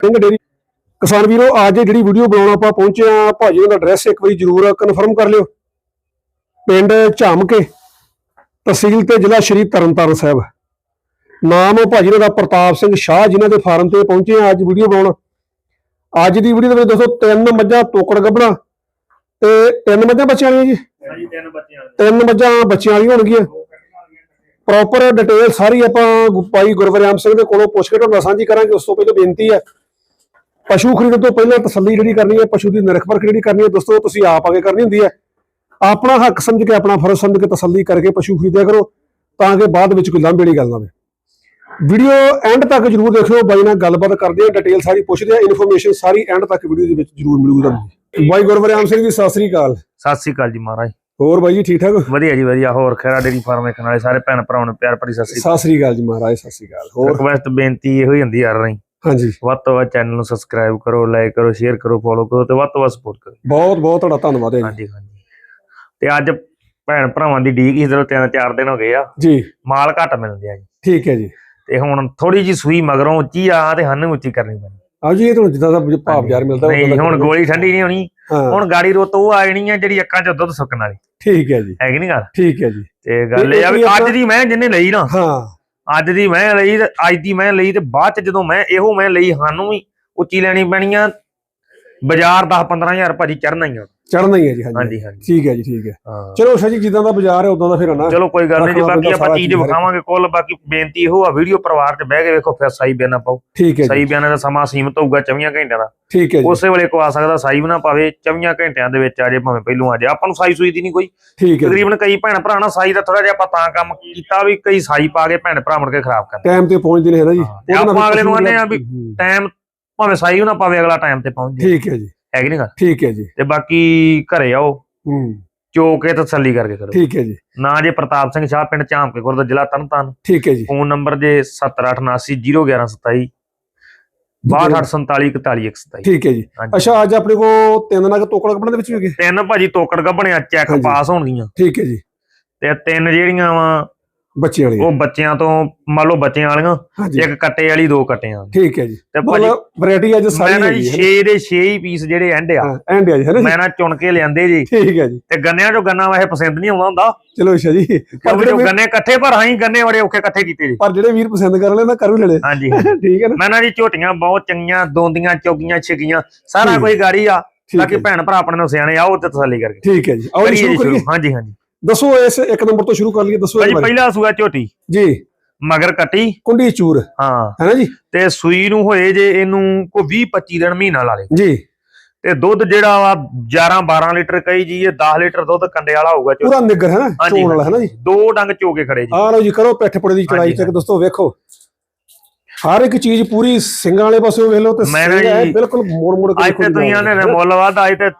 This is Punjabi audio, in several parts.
ਸਿੰਘ ਡੇਰੀ ਕਿਸਾਨ ਵੀਰੋ ਅੱਜ ਜਿਹੜੀ ਵੀਡੀਓ ਬਣਾਉਣ ਆਪਾਂ ਪਹੁੰਚੇ ਆ ਭਾਜੀ ਦਾ ਐਡਰੈਸ ਇੱਕ ਵਾਰੀ ਜਰੂਰ ਕਨਫਰਮ ਕਰ ਲਿਓ। ਪਿੰਡ ਝਾਮਕੇ ਤਹਿਸੀਲ ਤੇ ਜ਼ਿਲ੍ਹਾ ਸ਼੍ਰੀ ਤਰਨਤਾਰਨ ਸਾਹਿਬ। ਨਾਮ ਭਾਜੀ ਦਾ ਪ੍ਰਤਾਪ ਸਿੰਘ ਸ਼ਾਹ ਜਿਨ੍ਹਾਂ ਦੇ ਫਾਰਮ ਤੇ ਪਹੁੰਚੇ ਆ ਅੱਜ ਵੀਡੀਓ ਬਣਾਉਣ। ਅੱਜ ਦੀ ਵੀਡੀਓ ਦੇ ਵਿੱਚ ਦੋਸਤੋ ਤਿੰਨ ਮੱਝਾਂ ਤੋਕੜ ਗੱਭਣਾ ਤੇ ਤਿੰਨ ਮੱਝਾਂ ਬੱਚਿਆਂ ਵਾਲੀਆਂ ਜੀ? ਹਾਂਜੀ ਤਿੰਨ ਬੱਚਿਆਂ ਦੇ ਤਿੰਨ ਮੱਝਾਂ ਬੱਚਿਆਂ ਵਾਲੀਆਂ ਹੋਣਗੀਆਂ। ਪ੍ਰੋਪਰ ਡਿਟੇਲ ਸਾਰੀ ਆਪਾਂ ਭਾਈ ਗੁਰਵਰਿਆਮ ਸਿੰਘ ਦੇ ਕੋਲੋਂ ਪੁੱਛ ਕੇ ਤੁਹਾਨੂੰ ਸਾਂਝੀ ਕਰਾਂਗੇ ਉਸ ਤੋਂ ਪਹਿਲਾਂ ਬੇਨਤੀ ਹੈ ਪਸ਼ੂ ਖਰੀਦਣ ਤੋਂ ਪਹਿਲਾਂ ਤਸੱਲੀ ਜਿਹੜੀ ਕਰਨੀ ਹੈ ਪਸ਼ੂ ਦੀ ਨਿਰਖ ਪਰਖ ਜਿਹੜੀ ਕਰਨੀ ਹੈ ਦੋਸਤੋ ਤੁਸੀਂ ਆਪ ਆਗੇ ਕਰਨੀ ਹੁੰਦੀ ਹੈ। ਆਪਣਾ ਹੱਕ ਸਮਝ ਕੇ ਆਪਣਾ ਫਰਜ਼ ਸਮਝ ਕੇ ਤਸੱਲੀ ਕਰਕੇ ਪਸ਼ੂ ਖਰੀਦਿਆ ਕਰੋ ਤਾਂ ਕਿ ਬਾਅਦ ਵਿੱਚ ਕੋਈ ਵਾਲੀ ਗੱਲ ਨਾ ਹੋਵੇ। ਵੀਡੀਓ ਐਂਡ ਤੱਕ ਜਰੂਰ ਦੇਖਿਓ ਬਾਈ ਨਾਲ ਗੱਲਬਾਤ ਕਰਦੇ ਆ ਡਿਟੇਲ ਸਾਰੀ ਪੁੱਛਦੇ ਆ ਇਨਫੋਰਮੇਸ਼ਨ ਸਾਰੀ ਐਂਡ ਤੱਕ ਵੀਡੀਓ ਦੇ ਵਿੱਚ ਜਰੂਰ ਮਿਲੂਗੀ ਤੁਹਾਨੂੰ। ਬਾਈ ਗੁਰਵਰਿਆਮ ਸਿੰਘ ਜੀ ਸਤਿ ਸ੍ਰੀ ਅਕਾਲ। ਸਤਿ ਸ੍ਰੀ ਅਕਾਲ ਜੀ ਮਹਾਰਾਜ। ਹੋਰ ਬਾਈ ਜੀ ਠੀਕ ਠਾਕ ਵਧੀਆ ਜੀ ਵਧੀਆ। ਹੋਰ ਖੈਰਾ ਡੇਰੀ ਫਾਰਮ ਵੇਖਣ ਵਾਲੇ ਸਾਰੇ ਭੈਣ ਭਰਾਵਾਂ ਨੂੰ ਪਿਆਰ ਭਰੀ ਸਤਿ ਸ੍ਰੀ ਸਤਿ ਸ੍ਰੀ ਅਕਾਲ ਜੀ ਮਹਾਰਾਜ ਸਤਿ ਸ੍ਰੀ ਅਕਾਲ। ਅਕਾਲ ਹੋਰ? ਰਿਕਵੈਸਟ ਬੇਨਤੀ ਇਹੋ ਹੀ ਹੁੰਦੀ ਯਾਰ ਰਹੀ ਹਾਂਜੀ। ਵੱਧ ਤੋਂ ਵੱਧ ਚੈਨਲ ਨੂੰ ਸਬਸਕ੍ਰਾਈਬ ਕਰੋ ਲਾਈਕ ਕਰੋ ਸ਼ੇਅਰ ਕਰੋ ਫੋਲੋ ਕਰੋ ਤੇ ਵੱਧ ਤੋਂ ਵੱਧ ਸਪੋਰਟ ਕਰੋ। ਬਹੁਤ ਬਹੁਤ ਤੁਹਾਡਾ ਧੰਨਵਾਦ ਹੈ ਜੀ। ਹਾਂਜੀ ਹਾਂਜੀ। ਤੇ ਅੱਜ ਭੈਣ ਭਰਾਵਾਂ ਦੀ ਡੀਕ ਇਸ ਤਰ੍ਹਾਂ ਤਿੰਨ ਚਾਰ ਦਿਨ ਹੋ ਗਏ ਆ। ਜੀ। ਮਾਲ ਘੱਟ ਮਿਲਦੇ ਆ ਜੀ। ਠੀਕ ਹੈ ਜੀ। ਤੇ ਹੁਣ ਥੋੜੀ ਜੀ ਸੂਈ ਮਗਰੋਂ ਉੱਚੀ ਆ ਤੇ ਸਾਨੂੰ ਉੱਚੀ ਕਰਨੀ ਪੈਣੀ। ਆਓ ਜੀ ਇਹ ਤੁਹਾਨੂੰ ਜਿੱਦਾਂ ਦਾ ਭਾਵ ਯਾਰ ਮਿਲਦਾ ਨਹੀਂ ਹੁਣ। ਗੋਲੀ ਠੰਡੀ ਨਹੀਂ ਹੋਣੀ। ਹੁਣ ਗਾੜੀ ਰੋਤ ਉਹ ਆ ਜਾਣੀ ਆ ਜਿਹੜੀ ਅੱਖਾਂ 'ਚ ਦੁੱਧ ਸੁੱਕਣ ਵਾਲੀ। ਠੀਕ ਹੈ ਜੀ। ਹੈ ਕਿ ਨਹੀਂ ਗੱਲ? ਠੀਕ ਹੈ ਜੀ। ਤੇ ਗੱਲ ਇਹ ਆ ਵੀ ਅੱਜ ਦੀ ਮੈਂ ਜਿੰਨੇ ਲਈ ਨਾ। ਹਾਂ। ਅੱਜ ਦੀ ਮੈਂ ਲਈ ਤੇ ਅੱਜ ਦੀ ਮੈਂ ਲਈ ਤੇ ਬਾਅਦ ਚ ਜਦੋਂ ਮੈਂ ਇਹੋ ਮੈਂ ਲਈ, ਸਾਨੂੰ ਵੀ ਉੱਚੀ ਲੈਣੀ ਪੈਣੀ ਆ। ਬਾਜ਼ਾਰ 10 15000 ਭਾਜੀ ਚੜਨਾ ਹੀ ਆ। ਚੜਨਾ ਹੀ ਹੈ ਜੀ ਹਾਂਜੀ। ਹਾਂਜੀ ਠੀਕ ਹੈ ਜੀ ਠੀਕ ਹੈ। ਹਾਂ। ਚਲੋ ਸ਼ਾ ਜੀ ਜਿੱਦਾਂ ਦਾ ਬਾਜ਼ਾਰ ਹੈ ਉਦਾਂ ਦਾ ਫਿਰ ਨਾ। ਚਲੋ ਕੋਈ ਗੱਲ ਨਹੀਂ ਜੀ ਬਾਕੀ ਆਪਾਂ ਚੀਜ਼। ਵਿਖਾਵਾਂਗੇ ਕੁੱਲ ਬਾਕੀ ਬੇਨਤੀ ਇਹੋ ਆ ਵੀਡੀਓ ਪਰਿਵਾਰ 'ਚ ਬਹਿ ਕੇ ਵੇਖੋ ਫਿਰ ਸਾਈ ਬਿਆਨਾ ਪਾਓ। ਠੀਕ ਹੈ ਸਾਈ ਬਿਆਨਾ ਦਾ ਸਮਾਂ ਸੀਮਤ ਹੋਊਗਾ 24 ਘੰਟਿਆਂ ਦਾ। ਠੀਕ ਹੈ ਜੀ। ਉਸੇ ਵੇਲੇ ਕੋ ਆ ਸਕਦਾ ਸਾਈ ਨਾ ਪਾਵੇ 24 ਘੰਟਿਆਂ ਦੇ ਵਿੱਚ ਆ ਜੇ ਭਾਵੇਂ ਪਹਿਲੋਂ ਆ ਜੇ। ਆਪਾਂ ਨੂੰ ਸਾਈ ਸੂਈ ਦੀ ਨਹੀਂ ਕੋਈ। ਠੀਕ ਹੈ ਤਕਰੀਬਨ ਕਈ ਭੈਣ ਭਰਾ ਨਾਲ ਸਾਈ ਦਾ ਥੋੜਾ ਜਿਹਾ ਆਪਾਂ ਤਾਂ ਕੰਮ ਕੀਤਾ ਵੀ ਕਈ ਸਾਈ ਪਾ ਕੇ ਭੈਣ ਭਰਾ ਮੁੜ ਕੇ ਖਰਾਬ ਕਰ ਟਾਈਮ ਤੇ ਪਹੁੰਚਦੇ ਨੇ ਹੈ ਨਾ ਜੀ। ਆਪਾਂ ਅਗਲੇ ਨੂੰ ਆਨੇ ਆ ਵੀ ਟਾਈਮ ਭਾਵੇਂ ਸਾਈ ਨਾ ਪਾਵੇ ਅਗਲਾ ਟਾਈਮ ਤੇ ਪਹੁੰਚ ਜੇ ਠੀਕ ਹੈ ਜੀ। ਹੈ ਕਿ ਨਹੀਂ ਗੱਲ? ਠੀਕ ਹੈ ਜੀ। ਤੇ ਬਾਕੀ ਘਰੇ ਆਓ। ਹੂੰ। ਚੋ ਕੇ ਤਸੱਲੀ ਕਰਕੇ ਕਰੋ। ਠੀਕ ਹੈ ਜੀ। ਨਾ ਜੇ ਪ੍ਰਤਾਪ ਸਿੰਘ ਸ਼ਾਹ ਪਿੰਡ ਝਾਮਕੇ ਗੁਰਦਾ ਜ਼ਿਲ੍ਹਾ ਤਰਨਤਾਰਨ ਠੀਕ ਹੈ ਜੀ। ਫੋਨ ਨੰਬਰ ਜੇ 7879011127 6247414127 ਠੀਕ ਹੈ ਜੀ। ਅੱਛਾ ਅੱਜ ਆਪਣੇ ਕੋ ਤਿੰਨ ਨਗ ਤੋਕੜ ਕੱਪੜੇ ਦੇ ਵਿੱਚ ਵੀ ਹੈਗੇ ਤਿੰਨ ਭਾਜੀ ਤੋਕੜ ਗੱਬਣਿਆ ਚੈੱਕ। ਪਾਸ ਹੋਣਗੀਆਂ। ਠੀਕ ਹੈ ਜੀ। ਤੇ ਤਿੰਨ ਜਿਹੜੀਆਂ ਵਾ ਬੱਚਿਆਂ ਵਾਲੀ ਉਹ ਬੱਚਿਆਂ ਤੋਂ ਮੰਨ ਲਓ ਬੱਚਿਆਂ ਵਾਲੀਆਂ ਹਾਂਜੀ। ਇੱਕ ਕੱਟੇ ਵਾਲੀ ਦੋ ਕੱਟਿਆਂ ਵਾਲੀ। ਠੀਕ ਹੈ ਜੀ। ਤੇ ਭਾਜੀ ਮਤਲਬ ਵੈਰਾਈਟੀ ਅੱਜ ਮੈਂ ਸਾਰੀ ਨਾ ਹੈਗੀ ਹੈ 6 ਦੇ 6 ਹੀ ਪੀਸ ਜਿਹੜੇ ਐਂਡ ਆ। ਹਾਂ ਐਂਡ ਹੈ ਜੀ ਹੈ ਨਾ ਜੀ? ਮੈਂ ਨਾ ਚੁਣ ਕੇ ਲਿਆਂਦੇ ਜੀ। ਠੀਕ ਹੈ ਜੀ। ਤੇ ਗੰਨਿਆਂ ਚੋਂ ਗੰਨਾ ਵੈਸੇ ਪਸੰਦ ਨਹੀਂ ਆਉਂਦਾ ਹੁੰਦਾ। ਚਲੋ ਅੱਛਾ ਜੀ। ਪਰ ਕਿਉਂਕਿ ਜਿਹੜੇ ਜੋ ਵੀਰ- ਗੰਨੇ ਇਕੱਠੇ ਪਰ ਆਈ ਗੰਨੇ ਬੜੇ ਔਖੇ ਇਕੱਠੇ ਕੀਤੇ ਜੀ। ਪਰ ਜਿਹੜੇ ਵੀਰ ਪਸੰਦ ਕਰ ਲੈਣਾ ਕਰ ਵੀ ਲੈਣੇ। ਹਾਂਜੀ ਠੀਕ ਹੈ ਨਾ? ਮੈਂ ਨਾ ਜੀ ਝੋਟੀਆਂ ਬਹੁਤ ਚੰਗੀਆਂ ਦੋਂਦੀਆਂ ਚੌਗੀਆਂ ਛਿਗੀਆਂ ਸਾਰਾ ਠੀਕ। ਕੋਈ ਗਾੜੀ ਆ। ਠੀਕ ਬਾਕੀ ਹੈ ਭੈਣ ਭਰਾ ਆਪਣੇ ਨੂੰ ਸਿਆਣੇ ਆਓ ਤੇ ਤਸੱਲੀ ਕਰਕੇ। ਠੀਕ ਹੈ ਜੀ। ਆਓ ਜੀ ਕਰੀਏ ਸ਼ੁਰੂ ਜੀ ਕਰੀਏ ਹਾਂਜੀ ਹਾਂਜੀ। ਦੱਸੋ ਇਸ ਇੱਕ ਨੰਬਰ ਤੋਂ ਸ਼ੁਰੂ ਕਰ ਲਈਏ ਦੱਸੋ ਬਾਰੇ। ਪਹਿਲਾ ਸੂਆ ਝੋਟੀ। ਜੀ। ਮਗਰ ਕੱਟੀ। ਕੁੰਡੀ ਚੂਰ। ਹਾਂ। ਹੈ ਨਾ ਜੀ? ਤੇ ਸੂਈ ਨੂੰ ਹੋਏ ਜੇ ਇਹਨੂੰ ਕੋਈ 20 25 ਦਿਨ ਮਹੀਨਾ ਲਾ ਲੇ। ਜੀ। ਤੇ ਦੁੱਧ ਜਿਹੜਾ ਵਾ 11 12 ਲੀਟਰ ਕਹੀ ਜੀ ਇਹ 10 ਲੀਟਰ ਦੁੱਧ ਕੰਡੇ ਵਾਲਾ ਹੋਊਗਾ ਝੋਟੀ। ਪੂਰਾ ਨਿੱਗਰ ਹੈ ਨਾ ਚੋਣ ਵਾਲਾ ਹੈ ਨਾ ਜੀ? ਦੋ ਡੰਗ ਚੋਕੇ ਖੜੇ ਜੀ। ਆ ਲਓ ਜੀ ਕਰੋ ਪਿੱਠ ਪੁੜੇ ਦੀ ਚੜਾਈ ਤੱਕ ਦੋਸਤੋ ਵੇਖੋ। ਹਰ ਇੱਕ ਚੀਜ਼ ਪੂਰੀ ਸਿੰਘਾਂ ਵਾਲੇ ਪਾਸੇ ਵੇਖ ਲਓ ਤੇ ਮੈਂ ਨਾ ਸਿੰਘ ਬਿਲਕੁਲ ਮੋੜ ਮੋੜ ਕੇ ਅੱਜ ਦੇਖੋ ਤੇ ਨਾਲ। ਆਨੇ ਮੁੱਲ ਵੱਧ ਅੱਜ ਤੇ